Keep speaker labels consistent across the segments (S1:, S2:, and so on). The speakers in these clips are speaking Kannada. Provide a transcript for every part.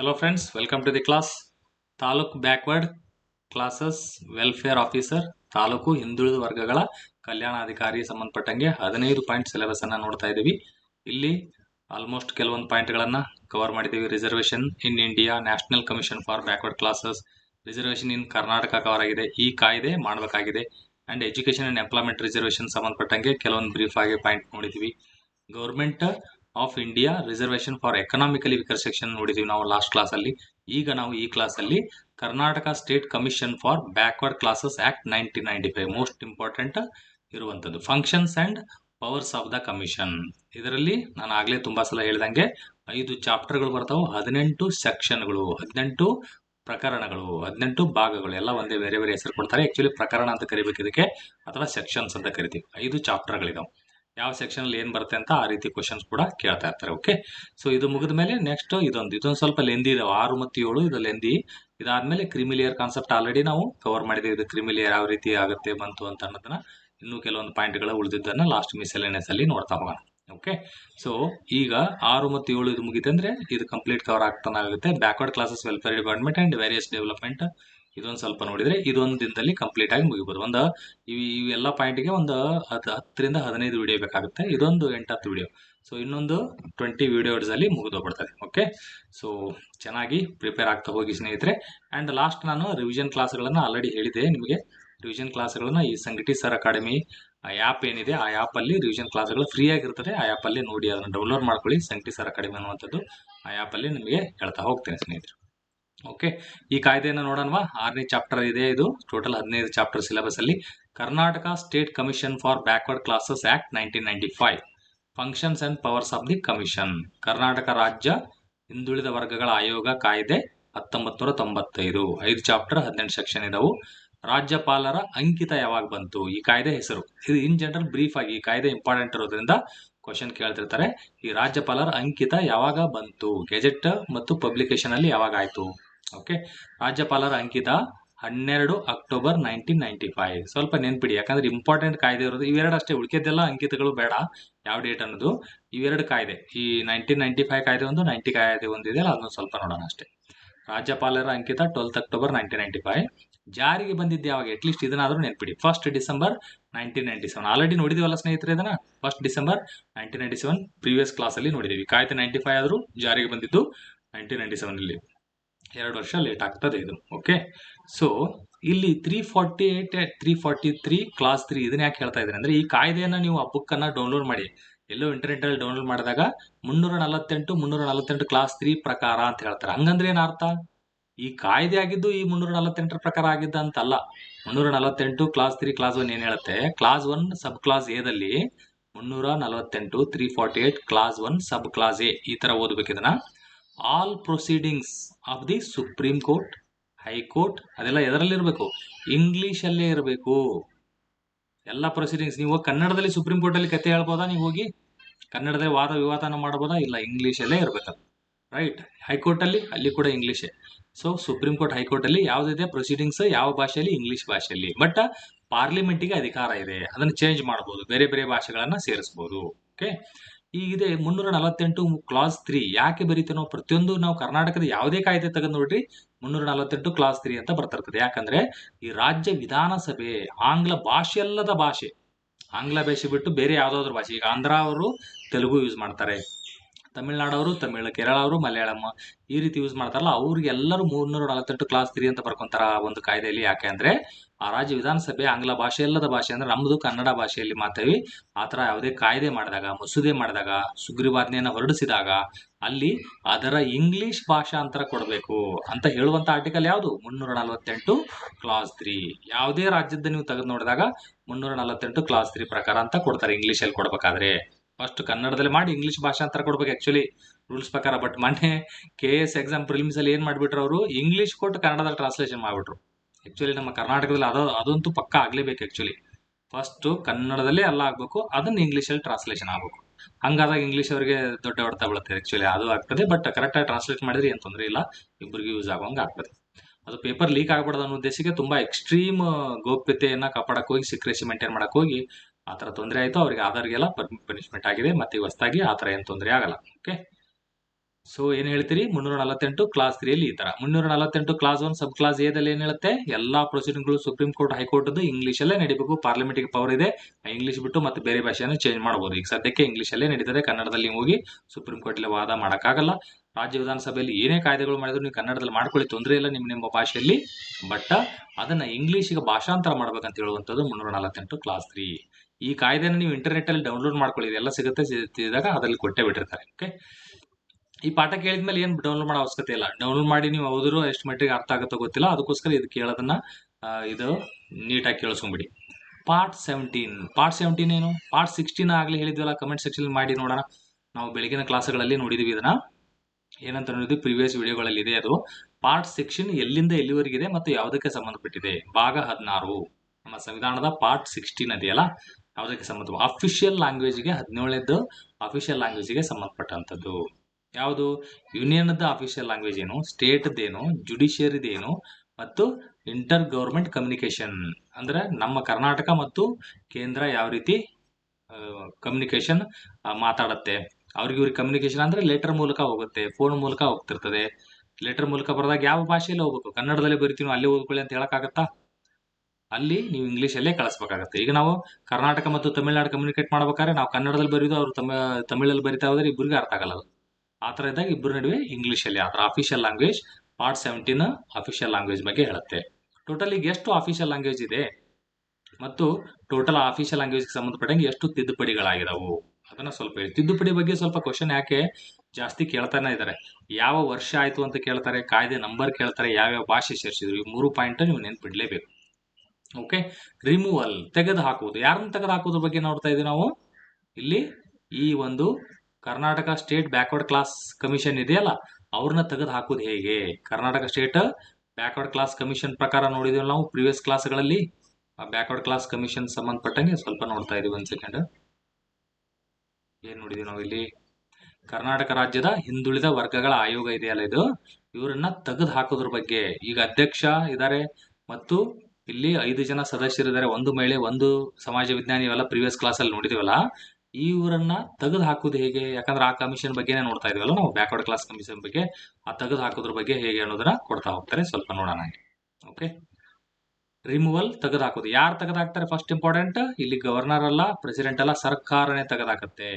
S1: Hello friends, welcome to the class. Taluk backward classes welfare officer taluk ಹಿಂದುಳಿದ ವರ್ಗಗಳ ಕಲ್ಯಾಣಾಧಿಕಾರಿ ಸಂಬಂಧಪಟ್ಟಂಗೆ ಹದಿನೈದು ಪಾಯಿಂಟ್ ಸಿಲೆಬಸ್ ಅನ್ನ ನೋಡ್ತಾ ಇದ್ದೀವಿ. ಇಲ್ಲಿ ಆಲ್ಮೋಸ್ಟ್ ಕೆಲವೊಂದು ಪಾಯಿಂಟ್ಗಳನ್ನು ಕವರ್ ಮಾಡಿದ್ದೀವಿ. Reservation in India national commission for backward classes reservation in Karnataka cover ಆಗಿದೆ. ಈ ಕಾಯ್ದೆ ಮಾಡಬೇಕಾಗಿದೆ. And education and employment reservation ಸಂಬಂಧಪಟ್ಟಂಗೆ ಕೆಲವೊಂದು ಬ್ರೀಫ್ ಆಗಿ ಪಾಯಿಂಟ್ ನೋಡಿದ್ದೀವಿ. Government of India reservation for economically weaker section ನೋಡಿದ್ದೀವಿ ನಾವು ಲಾಸ್ಟ್ ಕ್ಲಾಸಲ್ಲಿ ಈಗ ನಾವು ಈ ಕ್ಲಾಸಲ್ಲಿ Karnataka state commission for backward classes act nineteen ninety five most important ಇರುವಂಥದ್ದು. Functions and powers of the commission ಇದರಲ್ಲಿ ನಾನು ಆಗಲೇ ತುಂಬಾ ಸಲ ಹೇಳ್ದಂಗೆ ಐದು ಚಾಪ್ಟರ್ಗಳು ಬರ್ತಾವೆ. ಹದಿನೆಂಟು ಸೆಕ್ಷನ್ಗಳು ಹದಿನೆಂಟು ಪ್ರಕರಣಗಳು, ಹದಿನೆಂಟು ಭಾಗಗಳು ಎಲ್ಲ ಒಂದೇ ಬೇರೆ ಬೇರೆ ಹೆಸರು ಕೊಡ್ತಾರೆ. ಆ್ಯಕ್ಚುಲಿ ಪ್ರಕರಣ ಅಂತ ಕರಿಬೇಕು ಇದಕ್ಕೆ ಅಥವಾ ಸೆಕ್ಷನ್ಸ್ ಅಂತ ಕರಿತೀವಿ. ಐದು ಚಾಪ್ಟರ್ಗಳಿದಾವೆ ಯಾವ ಸೆಕ್ಷನ್ ಅಲ್ಲಿ ಏನ್ ಬರುತ್ತೆ ಅಂತ ಆ ರೀತಿ ಕ್ವಶನ್ಸ್ ಕೂಡ ಕೇಳ್ತಾ ಇರ್ತಾರೆ ಓಕೆ ಸೊ ಇದು ಮುಗಿದ ಮೇಲೆ ನೆಕ್ಸ್ಟ್ ಇದೊಂದು ಇದೊಂದು ಸ್ವಲ್ಪ ಲೆಂದಿ ಇದಾವೆ, ಆರು ಮತ್ತು ಏಳು ಇದು ಲೆಂದಿ ಇದಾದಮೇಲೆ ಕ್ರಿಮಿಲಿಯರ್ ಕಾನ್ಸೆಪ್ಟ್ ಆಲ್ರೆಡಿ ನಾವು ಕವರ್ ಮಾಡಿದ್ದೀವಿ, ಇದು ಕ್ರಿಮಿಲಿಯರ್ ಯಾವ ರೀತಿ ಆಗುತ್ತೆ, ಬಂತು ಅಂತ ಅನ್ನೋದನ್ನ ಇನ್ನೂ ಕೆಲವೊಂದು ಪಾಯಿಂಟ್ಗಳು ಉಳಿದಿದ್ದನ್ನ ಲಾಸ್ಟ್ ಅಲ್ಲಿ ನೋಡ್ತಾ ಹೋಗೋಣ ಓಕೆ ಸೊ ಈಗ ಆರು ಮತ್ತು ಏಳು ಇದು ಮುಗಿತಂದ್ರೆ ಇದು complete cover ಆಗ್ತಾನಾಗುತ್ತೆ backward classes welfare department and various development ಇದೊಂದು ಸ್ವಲ್ಪ ನೋಡಿದ್ರೆ ಇದೊಂದು ದಿನದಲ್ಲಿ ಕಂಪ್ಲೀಟ್ ಆಗಿ ಮುಗಿಬೋದು. ಒಂದು ಇವು ಇವೆಲ್ಲ ಪಾಯಿಂಟ್ಗೆ ಒಂದು ಹತ್ತು ಹತ್ತರಿಂದ ಹದಿನೈದು ವಿಡಿಯೋ ಬೇಕಾಗುತ್ತೆ. ಇದೊಂದು ಎಂಟು ಹತ್ತು ವಿಡಿಯೋ ಸೊ ಇನ್ನೊಂದು ಟ್ವೆಂಟಿ ವಿಡಿಯೋಸ್ ಅಲ್ಲಿ ಮುಗಿದೋಗ್ಬಿಡ್ತದೆ ಓಕೆ ಸೊ ಚೆನ್ನಾಗಿ ಪ್ರಿಪೇರ್ ಆಗ್ತಾ ಹೋಗಿ ಸ್ನೇಹಿತರೆ. ಆ್ಯಂಡ್ ಲಾಸ್ಟ್ ನಾನು ರಿವಿಷನ್ ಕ್ಲಾಸ್ಗಳನ್ನು ಆಲ್ರೆಡಿ ಹೇಳಿದೆ ನಿಮಗೆ ರಿವಿಷನ್ ಕ್ಲಾಸ್ಗಳನ್ನು ಈ ಸಂಘಟಿ ಸರ್ ಅಕಾಡೆಮಿ ಆ್ಯಪ್ ಏನಿದೆ, ಆ ಆ್ಯಪಲ್ಲಿ ರಿವಿಷನ್ ಕ್ಲಾಸ್ಗಳು ಫ್ರೀ ಆಗಿರ್ತದೆ. ಆ ಆ್ಯಪಲ್ಲಿ ನೋಡಿ, ಅದನ್ನು ಡೌನ್ಲೋಡ್ ಮಾಡ್ಕೊಳ್ಳಿ. ಸಂಘಟಿ ಸರ್ ಅಕಾಡೆಮಿ ಅನ್ನುವಂಥದ್ದು, ಆ ಆ್ಯಪಲ್ಲಿ ನಿಮಗೆ ಹೇಳ್ತಾ ಹೋಗ್ತೇನೆ ಸ್ನೇಹಿತರೆ. ಓಕೆ, ಈ ಕಾಯ್ದೆಯನ್ನು ನೋಡೋಣವಾ? ಆರನೇ ಚಾಪ್ಟರ್ ಇದೆ ಇದು, ಟೋಟಲ್ ಹದಿನೈದು ಚಾಪ್ಟರ್ ಸಿಲೆಬಸ್ ಅಲ್ಲಿ Karnataka state commission for backward classes act nineteen ninety five functions and powers of the commission Karnataka ರಾಜ್ಯ ಹಿಂದುಳಿದ ವರ್ಗಗಳ ಆಯೋಗ ಕಾಯ್ದೆ ಹತ್ತೊಂಬತ್ತು ನೂರ ತೊಂಬತ್ತೈದು. ಐದು ಚಾಪ್ಟರ್ ಹದಿನೆಂಟು ಸೆಕ್ಷನ್ ಇದಾವು. ರಾಜ್ಯಪಾಲರ ಅಂಕಿತ ಯಾವಾಗ ಬಂತು? ಈ ಕಾಯ್ದೆ ಹೆಸರು. ಇದು ಇನ್ ಜನರಲ್ ಬ್ರೀಫ್ ಆಗಿ, ಈ ಕಾಯ್ದೆ ಇಂಪಾರ್ಟೆಂಟ್ ಇರೋದ್ರಿಂದ ಕ್ವಶನ್ ಕೇಳ್ತಿರ್ತಾರೆ. ಈ ರಾಜ್ಯಪಾಲರ ಅಂಕಿತ ಯಾವಾಗ ಬಂತು? ಗೆಜೆಟ್ ಮತ್ತು ಪಬ್ಲಿಕೇಶನ್ ಅಲ್ಲಿ ಯಾವಾಗ ಆಯ್ತು? ಓಕೆ ರಾಜ್ಯಪಾಲರ ಅಂಕಿತ ಹನ್ನೆರಡು ಅಕ್ಟೋಬರ್ ನೈನ್ಟೀನ್ ನೈಂಟಿ ಫೈವ್ ಸ್ವಲ್ಪ ನೆನ್ಪಿಡಿ, ಯಾಕಂದ್ರೆ ಇಂಪಾರ್ಟೆಂಟ್ ಕಾಯ್ದೆ ಇರೋದು, ಇವೆರಡು ಅಷ್ಟೇ, ಉಳಿಕೆದೆಲ್ಲ ಅಂಕಿತಗಳು ಬೇಡ, ಯಾವ ಡೇಟ್ ಅನ್ನೋದು. ಇವೆರಡು ಕಾಯ್ದೆ, ಈ ನೈನ್ಟೀನ್ ನೈಂಟಿ ಫೈವ್ ಕಾಯ್ದೆ ಒಂದು ನೈಂಟಿ ಕಾಯ್ದೆ ಒಂದು ಇದೆಯಲ್ಲ, ಅದನ್ನು ಸ್ವಲ್ಪ ನೋಡೋಣ ಅಷ್ಟೇ. ರಾಜ್ಯಪಾಲರ ಅಂಕಿತ twelfth October nineteen ninety five ಜಾರಿಗೆ ಬಂದಿದ್ದು ಯಾವಾಗ? ಅಟ್ಲೀಸ್ಟ್ ಇದನ್ನಾದರೂ ನೆನ್ಪಿಡಿ. First December nineteen ninety seven already ನೋಡಿದೀವಲ್ಲ ಸ್ನೇಹಿತರೆ ಇದನ್ನ? First December nineteen ninety seven previous class ಅಲ್ಲಿ ನೋಡಿದೀವಿ. ಕಾಯ್ದೆ ನೈಂಟಿ ಫೈವ್ ಆದ್ರೂ ಜಾರಿಗೆ ಬಂದಿದ್ದು ನೈನ್ಟೀನ್ ನೈಂಟಿ ಸೆವೆನ್ ಅಲ್ಲಿ. ಎರಡು ವರ್ಷ ಲೇಟ್ ಆಗ್ತದೆ ಇದು ಓಕೆ ಸೊ ಇಲ್ಲಿ three forty eight three forty three clause three ಇದನ್ನ ಯಾಕೆ ಹೇಳ್ತಾ ಇದ್ದಾರೆ ಅಂದ್ರೆ ಈ ಕಾಯ್ದೆಯನ್ನು ನೀವು ಆ ಬುಕ್ ಅನ್ನ ಡೌನ್ಲೋಡ್ ಮಾಡಿ. ಎಲ್ಲೋ ಇಂಟರ್ನೆಟ್ ಅಲ್ಲಿ ಡೌನ್ಲೋಡ್ ಮಾಡಿದಾಗ ಮುನ್ನೂರ ನಲವತ್ತೆಂಟು ಮುನ್ನೂರ ನಲವತ್ತೆಂಟು ಕ್ಲಾಸ್ ತ್ರೀ ಪ್ರಕಾರ ಅಂತ ಹೇಳ್ತಾರೆ. ಹಂಗಂದ್ರೆ ಏನು ಅರ್ಥ? ಈ ಕಾಯ್ದೆ ಆಗಿದ್ದು ಈ ಮುನ್ನೂರ ನಲವತ್ತೆಂಟರ ಪ್ರಕಾರ ಆಗಿದ್ದ ಅಂತಲ್ಲ. ಮುನ್ನೂರ ನಲವತ್ತೆಂಟು ಕ್ಲಾಸ್ ತ್ರೀ ಕ್ಲಾಸ್ ಒನ್ ಏನ್ ಹೇಳುತ್ತೆ? ಕ್ಲಾಸ್ ಒನ್ ಸಬ್ ಕ್ಲಾಸ್ ಎದಲ್ಲಿ ಮುನ್ನೂರ ನಲವತ್ತೆಂಟು three forty eight clause one sub clause A ಈ ತರ ಓದ್ಬೇಕು all proceedings of the supreme court high court ಅದೆಲ್ಲ ಎದರಲ್ಲಿರಬೇಕು ಇಂಗ್ಲೀಷಲ್ಲೇ ಇರಬೇಕು. ಎಲ್ಲ ಪ್ರೊಸೀಡಿಂಗ್ಸ್ ನೀವು ಕನ್ನಡದಲ್ಲಿ ಸುಪ್ರೀಂ ಕೋರ್ಟ್ ಅಲ್ಲಿ ಕತೆ ಹೇಳ್ಬೋದಾ? ನೀವು ಹೋಗಿ ಕನ್ನಡದಲ್ಲಿ ವಾದ ವಿವಾದನ ಮಾಡ್ಬೋದಾ? ಇಲ್ಲ ಇಂಗ್ಲೀಷಲ್ಲೇ ಇರಬೇಕು ರೈಟ್ ಹೈಕೋರ್ಟ್ ಅಲ್ಲಿ ಕೂಡ ಇಂಗ್ಲೀಷೇ so Supreme Court high court ಅಲ್ಲಿ ಯಾವ್ದಿದೆ? ಪ್ರೊಸೀಡಿಂಗ್ಸ್ ಯಾವ ಭಾಷೆಯಲ್ಲಿ? ಇಂಗ್ಲೀಷ್ ಭಾಷೆಯಲ್ಲಿ. ಬಟ್ ಪಾರ್ಲಿಮೆಂಟಿಗೆ ಅಧಿಕಾರ ಇದೆ. ಅದನ್ನು ಚೇಂಜ್ ಮಾಡಬಹುದು ಬೇರೆ ಬೇರೆ ಭಾಷೆಗಳನ್ನು ಸೇರಿಸಬಹುದು ಓಕೆ ಈಗಿದೆ ಮುನ್ನೂರ ನಲವತ್ತೆಂಟು ಕ್ಲಾಸ್ ತ್ರೀ ಯಾಕೆ ಬರೀತೀವಿ ಪ್ರತಿಯೊಂದು ನಾವು ಕರ್ನಾಟಕದ ಯಾವುದೇ ಕಾಯ್ದೆ ತೆಗೆದು ನೋಡ್ರಿ, ಮುನ್ನೂರ ನಲವತ್ತೆಂಟು ಕ್ಲಾಸ್ ತ್ರೀ ಅಂತ ಬರ್ತಿರ್ತದೆ ಯಾಕಂದ್ರೆ ಈ ರಾಜ್ಯ ವಿಧಾನಸಭೆ, ಆಂಗ್ಲ ಭಾಷೆಯಲ್ಲದ ಭಾಷೆ, ಆಂಗ್ಲ ಭಾಷೆ ಬಿಟ್ಟು ಬೇರೆ ಯಾವ್ದಾದ್ರು ಭಾಷೆ. ಈಗ ಆಂಧ್ರ ಅವರು ತೆಲುಗು ಯೂಸ್ ಮಾಡ್ತಾರೆ. ತಮಿಳ್ನಾಡವರು ತಮಿಳು, ಕೇರಳ ಅವರು ಮಲಯಾಳಂ. ಈ ರೀತಿ ಯೂಸ್ ಮಾಡ್ತಾರಲ್ಲ, ಅವ್ರಿಗೆಲ್ಲರೂ ಮುನ್ನೂರ ನಲವತ್ತೆಂಟು ಕ್ಲಾಸ್ ತ್ರೀ ಅಂತ ಬರ್ಕೊಂತಾರ ಒಂದು ಕಾಯ್ದೆಯಲ್ಲಿ. ಯಾಕೆ ಅಂದ್ರೆ ಆ ರಾಜ್ಯ ವಿಧಾನಸಭೆ ಆಂಗ್ಲ ಭಾಷೆ ಇಲ್ಲದ ಭಾಷೆ ಅಂದ್ರೆ ನಮ್ದು ಕನ್ನಡ ಭಾಷೆಯಲ್ಲಿ ಮಾತೇವಿ ಆತರ ಯಾವುದೇ ಕಾಯ್ದೆ ಮಾಡಿದಾಗ, ಮಸೂದೆ ಮಾಡಿದಾಗ, ಸುಗ್ರೀವಾಜ್ಞೆಯನ್ನು ಹೊರಡಿಸಿದಾಗ ಅಲ್ಲಿ ಅದರ ಇಂಗ್ಲಿಷ್ ಭಾಷಾಂತರ ಕೊಡಬೇಕು ಅಂತ ಹೇಳುವಂತ ಆರ್ಟಿಕಲ್ ಯಾವುದು? ಮುನ್ನೂರ ನಲವತ್ತೆಂಟು ಕ್ಲಾಸ್ ತ್ರೀ ಯಾವುದೇ ರಾಜ್ಯದ ನೀವು ತೆಗೆದು ನೋಡಿದಾಗ ಮುನ್ನೂರ ನಲವತ್ತೆಂಟು ಕ್ಲಾಸ್ ತ್ರೀ ಪ್ರಕಾರ ಅಂತ ಕೊಡ್ತಾರೆ ಇಂಗ್ಲಿಷ್ ಅಲ್ಲಿ ಕೊಡ್ಬೇಕಾದ್ರೆ. ಫಸ್ಟ್ ಕನ್ನಡದಲ್ಲಿ ಮಾಡಿ ಇಂಗ್ಲಿಷ್ ಭಾಷಾಂತರ ಕೊಡ್ಬೇಕು ಆ್ಯಕ್ಚುಲಿ ರೂಲ್ಸ್ ಪ್ರಕಾರ ಬಟ್ ಮೊನ್ನೆ ಕೆ ಎಸ್ ಎಕ್ಸಾಮ್ ಪ್ರಿಲಿಮ್ಸ್ ಅಲ್ಲಿ ಏನ್ ಮಾಡ್ಬಿಟ್ರು ಅವರು? ಇಂಗ್ಲಿಷ್ ಕೊಟ್ಟು ಕನ್ನಡದಲ್ಲಿ ಟ್ರಾನ್ಸ್ಲೇಷನ್ ಮಾಡ್ಬಿಟ್ರು. ಆಕ್ಚುಲಿ ನಮ್ಮ ಕರ್ನಾಟಕದಲ್ಲಿ ಅದು, ಅದಂತೂ ಪಕ್ಕ ಆಗಲೇಬೇಕು ಆಕ್ಚುಲಿ ಫಸ್ಟ್ ಕನ್ನಡದಲ್ಲೇ ಎಲ್ಲ ಆಗ್ಬೇಕು, ಅದನ್ನ ಇಂಗ್ಲಿಷ್ ಅಲ್ಲಿ ಟ್ರಾನ್ಸ್ಲೇಷನ್ ಆಗಬೇಕು. ಹಂಗಾದಾಗ ಇಂಗ್ಲಿಷ್ ಅವರಿಗೆ ದೊಡ್ಡ ಹೊಡೆತ ಬೀಳುತ್ತೆ ಆಕ್ಚುಲಿ ಅದು ಆಗ್ತದೆ ಬಟ್ ಕರೆಕ್ಟಾಗಿ ಟ್ರಾನ್ಸ್ಲೇಟ್ ಮಾಡಿದ್ರೆ ಏನು ತೊಂದರೆ ಇಲ್ಲ ಇಬ್ಬರಿಗೂ ಯೂಸ್ ಆಗೋಂಗೆ ಆಗ್ತದೆ. ಅದು ಪೇಪರ್ ಲೀಕ್ ಆಗ್ಬಾರ್ದು ಅನ್ನೋ ಉದ್ದೇಶಕ್ಕೆ ತುಂಬಾ ಎಕ್ಸ್ಟ್ರೀಮ್ ಗೌಪ್ಯತೆಯನ್ನ ಕಾಪಾಡಕ್ ಹೋಗಿ ಸಿಕ್ರೆಸಿ ಮೇಂಟೈನ್ ಮಾಡಕ್ ಹೋಗಿ, ಆ ಥರ ತೊಂದರೆ ಆಯಿತು, ಅವ್ರಿಗೆ ಆಧಾರ್ಗೆಲ್ಲ ಪನಿಷ್ಮೆಂಟ್ ಆಗಿದೆ, ಮತ್ತೆ ಹೊಸದಾಗಿ ಆ ಥರ ಏನು ತೊಂದರೆ ಆಗಲ್ಲ ಓಕೆ ಸೊ ಏನ್ ಹೇಳ್ತೀರಿ? ಮುನ್ನೂರ ನಲವತ್ತೆಂಟು ಕ್ಲಾಸ್ ತ್ರೀಯಲ್ಲಿ ಈ ತರ. ಮುನ್ನೂರ ನಲವತ್ತೆಂಟು ಕ್ಲಾಸ್ ಒನ್ ಸಬ್ ಕ್ಲಾಸ್ ಎದಲ್ಲಿ ಏನ್ ಹೇಳುತ್ತೆ? ಎಲ್ಲಾ ಪ್ರೊಸೀಡಿಂಗ್ಗಳು supreme court high court English ಅಲ್ಲೇ ನಡಿಬೇಕು. ಪಾರ್ಲಿಮೆಂಟಿಗೆ ಪವರ್ ಇದೆ. ಇಂಗ್ಲಿಷ್ ಬಿಟ್ಟು ಮತ್ತೆ ಬೇರೆ ಭಾಷೆಯನ್ನು ಚೇಂಜ್ ಮಾಡಬಹುದು. ಈಗ ಸದ್ಯಕ್ಕೆ ಇಂಗ್ಲಿಷ್ ಅಲ್ಲೇ ನಡೀತದೆ. ಕನ್ನಡದಲ್ಲಿ ಹೋಗಿ ಸುಪ್ರೀಂ ಕೋರ್ಟ್ ವಾದ ಮಾಡಕ್ಕಾಗಲ್ಲ. ರಾಜ್ಯ ವಿಧಾನಸಭೆಯಲ್ಲಿ ಏನೇ ಕಾಯ್ದೆಗಳು ಮಾಡಿದ್ರು ನೀವು ಕನ್ನಡದಲ್ಲಿ ಮಾಡ್ಕೊಳ್ಳಿ. ತೊಂದರೆ ಇಲ್ಲ ನಿಮ್ಮ ನಿಮ್ಮ ಭಾಷೆಯಲ್ಲಿ. ಬಟ್ ಅದನ್ನ ಇಂಗ್ಲಿಷ್ಗೆ ಭಾಷಾಂತರ ಮಾಡ್ಬೇಕಂತ ಹೇಳುವಂಥದ್ದು ಮುನ್ನೂರ ನಲವತ್ತೆಂಟು ಕ್ಲಾಸ್ ತ್ರೀ ಈ ಕಾಯ್ದೆನ ನೀವು ಇಂಟರ್ನೆಟ್ ಅಲ್ಲಿ ಡೌನ್ಲೋಡ್ ಮಾಡ್ಕೊಳ್ಳಿ. ಎಲ್ಲ ಸಿಗುತ್ತೆ. ಇದ್ದಾಗ ಅದರಲ್ಲಿ ಕೊಟ್ಟೆ ಬಿಟ್ಟಿರ್ತಾರೆ. ಓಕೆ ಈ ಪಾಠ ಕೇಳಿದ್ಮೇಲೆ ಏನ್ ಡೌನ್ಲೋಡ್ ಮಾಡೋ ಅವಶ್ಯಕತೆ ಇಲ್ಲ. ಡೌನ್ಲೋಡ್ ಮಾಡಿ ನೀವು ಓದಿದ್ರು ಎಷ್ಟು ಮಟ್ಟಿಗೆ ಅರ್ಥ ಆಗುತ್ತೋ ಗೊತ್ತಿಲ್ಲ, ಅದಕ್ಕೋಸ್ಕರ ಇದು ಕೇಳೋದನ್ನ ಇದು ನೀಟಾಗಿ ಕೇಳಿಸ್ಕೊಂಬಿಡಿ. ಪಾರ್ಟ್ ಸೆವೆಂಟೀನ್ ಪಾರ್ಟ್ ಸೆವೆಂಟೀನ್ ಏನು? ಪಾರ್ಟ್ ಸಿಕ್ಸ್ಟೀನ್ ಆಗಲಿ ಹೇಳಿದ್ವಲ್ಲ ಕಮೆಂಟ್ ಸೆಕ್ಷನ್ ಮಾಡಿ ನೋಡೋಣ. ನಾವು ಬೆಳಗಿನ ಕ್ಲಾಸ್ಗಳಲ್ಲಿ ನೋಡಿದ್ವಿ ಇದನ್ನ. ಏನಂತ ನೋಡಿದ್ವಿ ಪ್ರಿವಿಯಸ್ ವಿಡಿಯೋಗಳಲ್ಲಿ ಇದೆ ಅದು. ಪಾರ್ಟ್ ಸೆಕ್ಷನ್ ಎಲ್ಲಿಂದ ಎಲ್ಲಿವರೆಗಿದೆ ಮತ್ತು ಯಾವುದಕ್ಕೆ ಸಂಬಂಧಪಟ್ಟಿದೆ? ಭಾಗ ಹದಿನಾರು. ನಮ್ಮ ಸಂವಿಧಾನದ ಪಾರ್ಟ್ ಸಿಕ್ಸ್ಟೀನ್ ಅದೆಯಲ್ಲ ಯಾವುದಕ್ಕೆ ಸಂಬಂಧ ಅಫಿಷಿಯಲ್ ಲ್ಯಾಂಗ್ವೇಜ್ಗೆ ಹದಿನೇಳನೇದು ಅಫಿಷಿಯಲ್ ಲ್ಯಾಂಗ್ವೇಜ್ಗೆ ಸಂಬಂಧಪಟ್ಟಂಥದ್ದು. ಯಾವುದು? ಯೂನಿಯನ್ದ ಅಫಿಷಿಯಲ್ ಲ್ಯಾಂಗ್ವೇಜ್ ಏನು ಸ್ಟೇಟ್ದೇನು ಜುಡಿಷಿಯರಿದೇನು ಮತ್ತು ಇಂಟರ್ ಗೌರ್ಮೆಂಟ್ ಕಮ್ಯುನಿಕೇಶನ್ ಅಂದ್ರೆ ನಮ್ಮ ಕರ್ನಾಟಕ ಮತ್ತು ಕೇಂದ್ರ ಯಾವ ರೀತಿ ಕಮ್ಯುನಿಕೇಶನ್ ಮಾತಾಡುತ್ತೆ. ಅವ್ರಿಗೆ ಇವ್ರಿಗೆ ಕಮ್ಯುನಿಕೇಶನ್ ಅಂದ್ರೆ ಲೆಟರ್ ಮೂಲಕ ಹೋಗುತ್ತೆ ಫೋನ್ ಮೂಲಕ ಹೋಗ್ತಿರ್ತದೆ. ಲೆಟರ್ ಮೂಲಕ ಬರೆದಾಗ ಯಾವ ಭಾಷೆಯಲ್ಲಿ ಹೋಗ್ಬೇಕು? ಕನ್ನಡದಲ್ಲಿ ಬರಿತೀವಿ, ಅಲ್ಲಿ ಓದ್ಕೊಳ್ಳಿ ಅಂತ ಹೇಳಕ್ಕಾಗತ್ತಾ? ಅಲ್ಲಿ ನೀವು ಇಂಗ್ಲೀಷಲ್ಲೇ ಕಳಿಸ್ಬೇಕಾಗತ್ತೆ. ಈಗ ನಾವು ಕರ್ನಾಟಕ ಮತ್ತು ತಮಿಳ್ನಾಡು ಕಮ್ಯುನಿಕೇಟ್ ಮಾಡ್ಬೇಕಾದ್ರೆ ನಾವು ಕನ್ನಡದಲ್ಲಿ ಬರೆಯೋದು, ಅವರು ತಮ್ಮ ತಮಿಳಲ್ಲಿ ಬರಿತಾ ಹೋದ್ರೆ ಇಬ್ಬರಿಗೆ ಅರ್ಥ ಆಗಲ್ಲ ಅದು. ಆ ಥರ ಇದ್ದಾಗ ಇಬ್ಬರ ನಡುವೆ ಇಂಗ್ಲೀಷಲ್ಲಿ ಆ ಥರ official language part seventeen official language ಬಗ್ಗೆ ಹೇಳುತ್ತೆ. ಟೋಟಲ್ ಈಗ ಎಷ್ಟು ಅಫಿಷಿಯಲ್ ಲ್ಯಾಂಗ್ವೇಜ್ ಇದೆ? ಮತ್ತು ಟೋಟಲ್ ಅಫಿಷಿಯಲ್ ಲ್ಯಾಂಗ್ವೇಜ್ಗೆ ಸಂಬಂಧಪಟ್ಟಂಗೆ ಎಷ್ಟು ತಿದ್ದುಪಡಿಗಳಾಗಿದಾವು? ಅದನ್ನ ಸ್ವಲ್ಪ ಹೇಳಿ. ತಿದ್ದುಪಡಿ ಬಗ್ಗೆ ಸ್ವಲ್ಪ ಕ್ವಶನ್ ಯಾಕೆ ಜಾಸ್ತಿ ಕೇಳ್ತಾನೆ ಇದ್ದಾರೆ ಯಾವ ವರ್ಷ ಆಯಿತು ಅಂತ ಕೇಳ್ತಾರೆ, ಕಾಯ್ದೆ ನಂಬರ್ ಕೇಳ್ತಾರೆ, ಯಾವ್ಯಾವ ಭಾಷೆ ಸೇರಿಸಿದ್ರು, ಈ ಮೂರು ಪಾಯಿಂಟ್ ನೀವು ನೆನ್ಪಿಡ್ಲೇಬೇಕು. ಓಕೆ ರಿಮೂವಲ್ ತೆಗೆದು ಹಾಕುವುದು ಯಾರನ್ನು ತೆಗೆದು ಹಾಕುವುದ್ರ ಬಗ್ಗೆ ನೋಡ್ತಾ ಇದ್ದೀವಿ ನಾವು? ಇಲ್ಲಿ ಈ ಒಂದು Karnataka state backward class commission ಇದೆಯಲ್ಲ, ಅವ್ರನ್ನ ತೆಗೆದು ಹಾಕುದು ಹೇಗೆ? Karnataka state backward class commission ಪ್ರಕಾರ ನೋಡಿದೀವಿ ನಾವು, ಪ್ರಿವಿಯಸ್ ಕ್ಲಾಸ್ಗಳಲ್ಲಿ ಬ್ಯಾಕ್ವರ್ಡ್ ಕ್ಲಾಸ್ ಕಮಿಷನ್ ಸಂಬಂಧಪಟ್ಟಂಗೆ ಸ್ವಲ್ಪ ನೋಡ್ತಾ ಇದೀವಿ ಒಂದ್ ಸೆಕೆಂಡ್ ಏನ್ ನೋಡಿದೀವಿ ನಾವು ಇಲ್ಲಿ? ಕರ್ನಾಟಕ ರಾಜ್ಯದ ಹಿಂದುಳಿದ ವರ್ಗಗಳ ಆಯೋಗ ಇದೆಯಲ್ಲ ಇದು. ಇವರನ್ನ ತೆಗೆದು ಹಾಕೋದ್ರ ಬಗ್ಗೆ. ಈಗ ಅಧ್ಯಕ್ಷ ಇದ್ದಾರೆ ಮತ್ತು ಇಲ್ಲಿ ಐದು ಜನ ಸದಸ್ಯರಿದ್ದಾರೆ. ಒಂದು ಮಹಿಳೆ, ಒಂದು ಸಮಾಜ ವಿಜ್ಞಾನಿ ಇವೆಲ್ಲ ಪ್ರಿವಿಯಸ್ ಕ್ಲಾಸ್ ಅಲ್ಲಿ ನೋಡಿದೀವಲ್ಲ. ಇವರನ್ನ ತೆಗೆದು ಹಾಕೋದು ಹೇಗೆ? ಯಾಕಂದ್ರೆ ಆ ಕಮಿಷನ್ ಬಗ್ಗೆನೇ ನೋಡ್ತಾ ಇದೀವಲ್ಲ ನಾವು ಬ್ಯಾಕ್ವರ್ಡ್ ಕ್ಲಾಸ್ ಕಮಿಷನ್ ಬಗ್ಗೆ. ಆ ತೆಗೆದು ಹಾಕೋದ್ರ ಬಗ್ಗೆ ಹೇಗೆ ಅನ್ನೋದನ್ನ ಕೊಡ್ತಾ ಹೋಗ್ತಾರೆ. ಸ್ವಲ್ಪ ನೋಡೋಣ ಓಕೆ ರಿಮೂವಲ್ ತೆಗೆದು ಹಾಕೋದು ಯಾರು ತೆಗೆದು ಹಾಕ್ತಾರೆ? ಫಸ್ಟ್ ಇಂಪಾರ್ಟೆಂಟ್ ಇಲ್ಲಿ ಗವರ್ನರ್ ಅಲ್ಲ ಪ್ರೆಸಿಡೆಂಟ್ ಅಲ್ಲ, ಸರ್ಕಾರನೇ ತೆಗೆದಾಕತ್ತೆ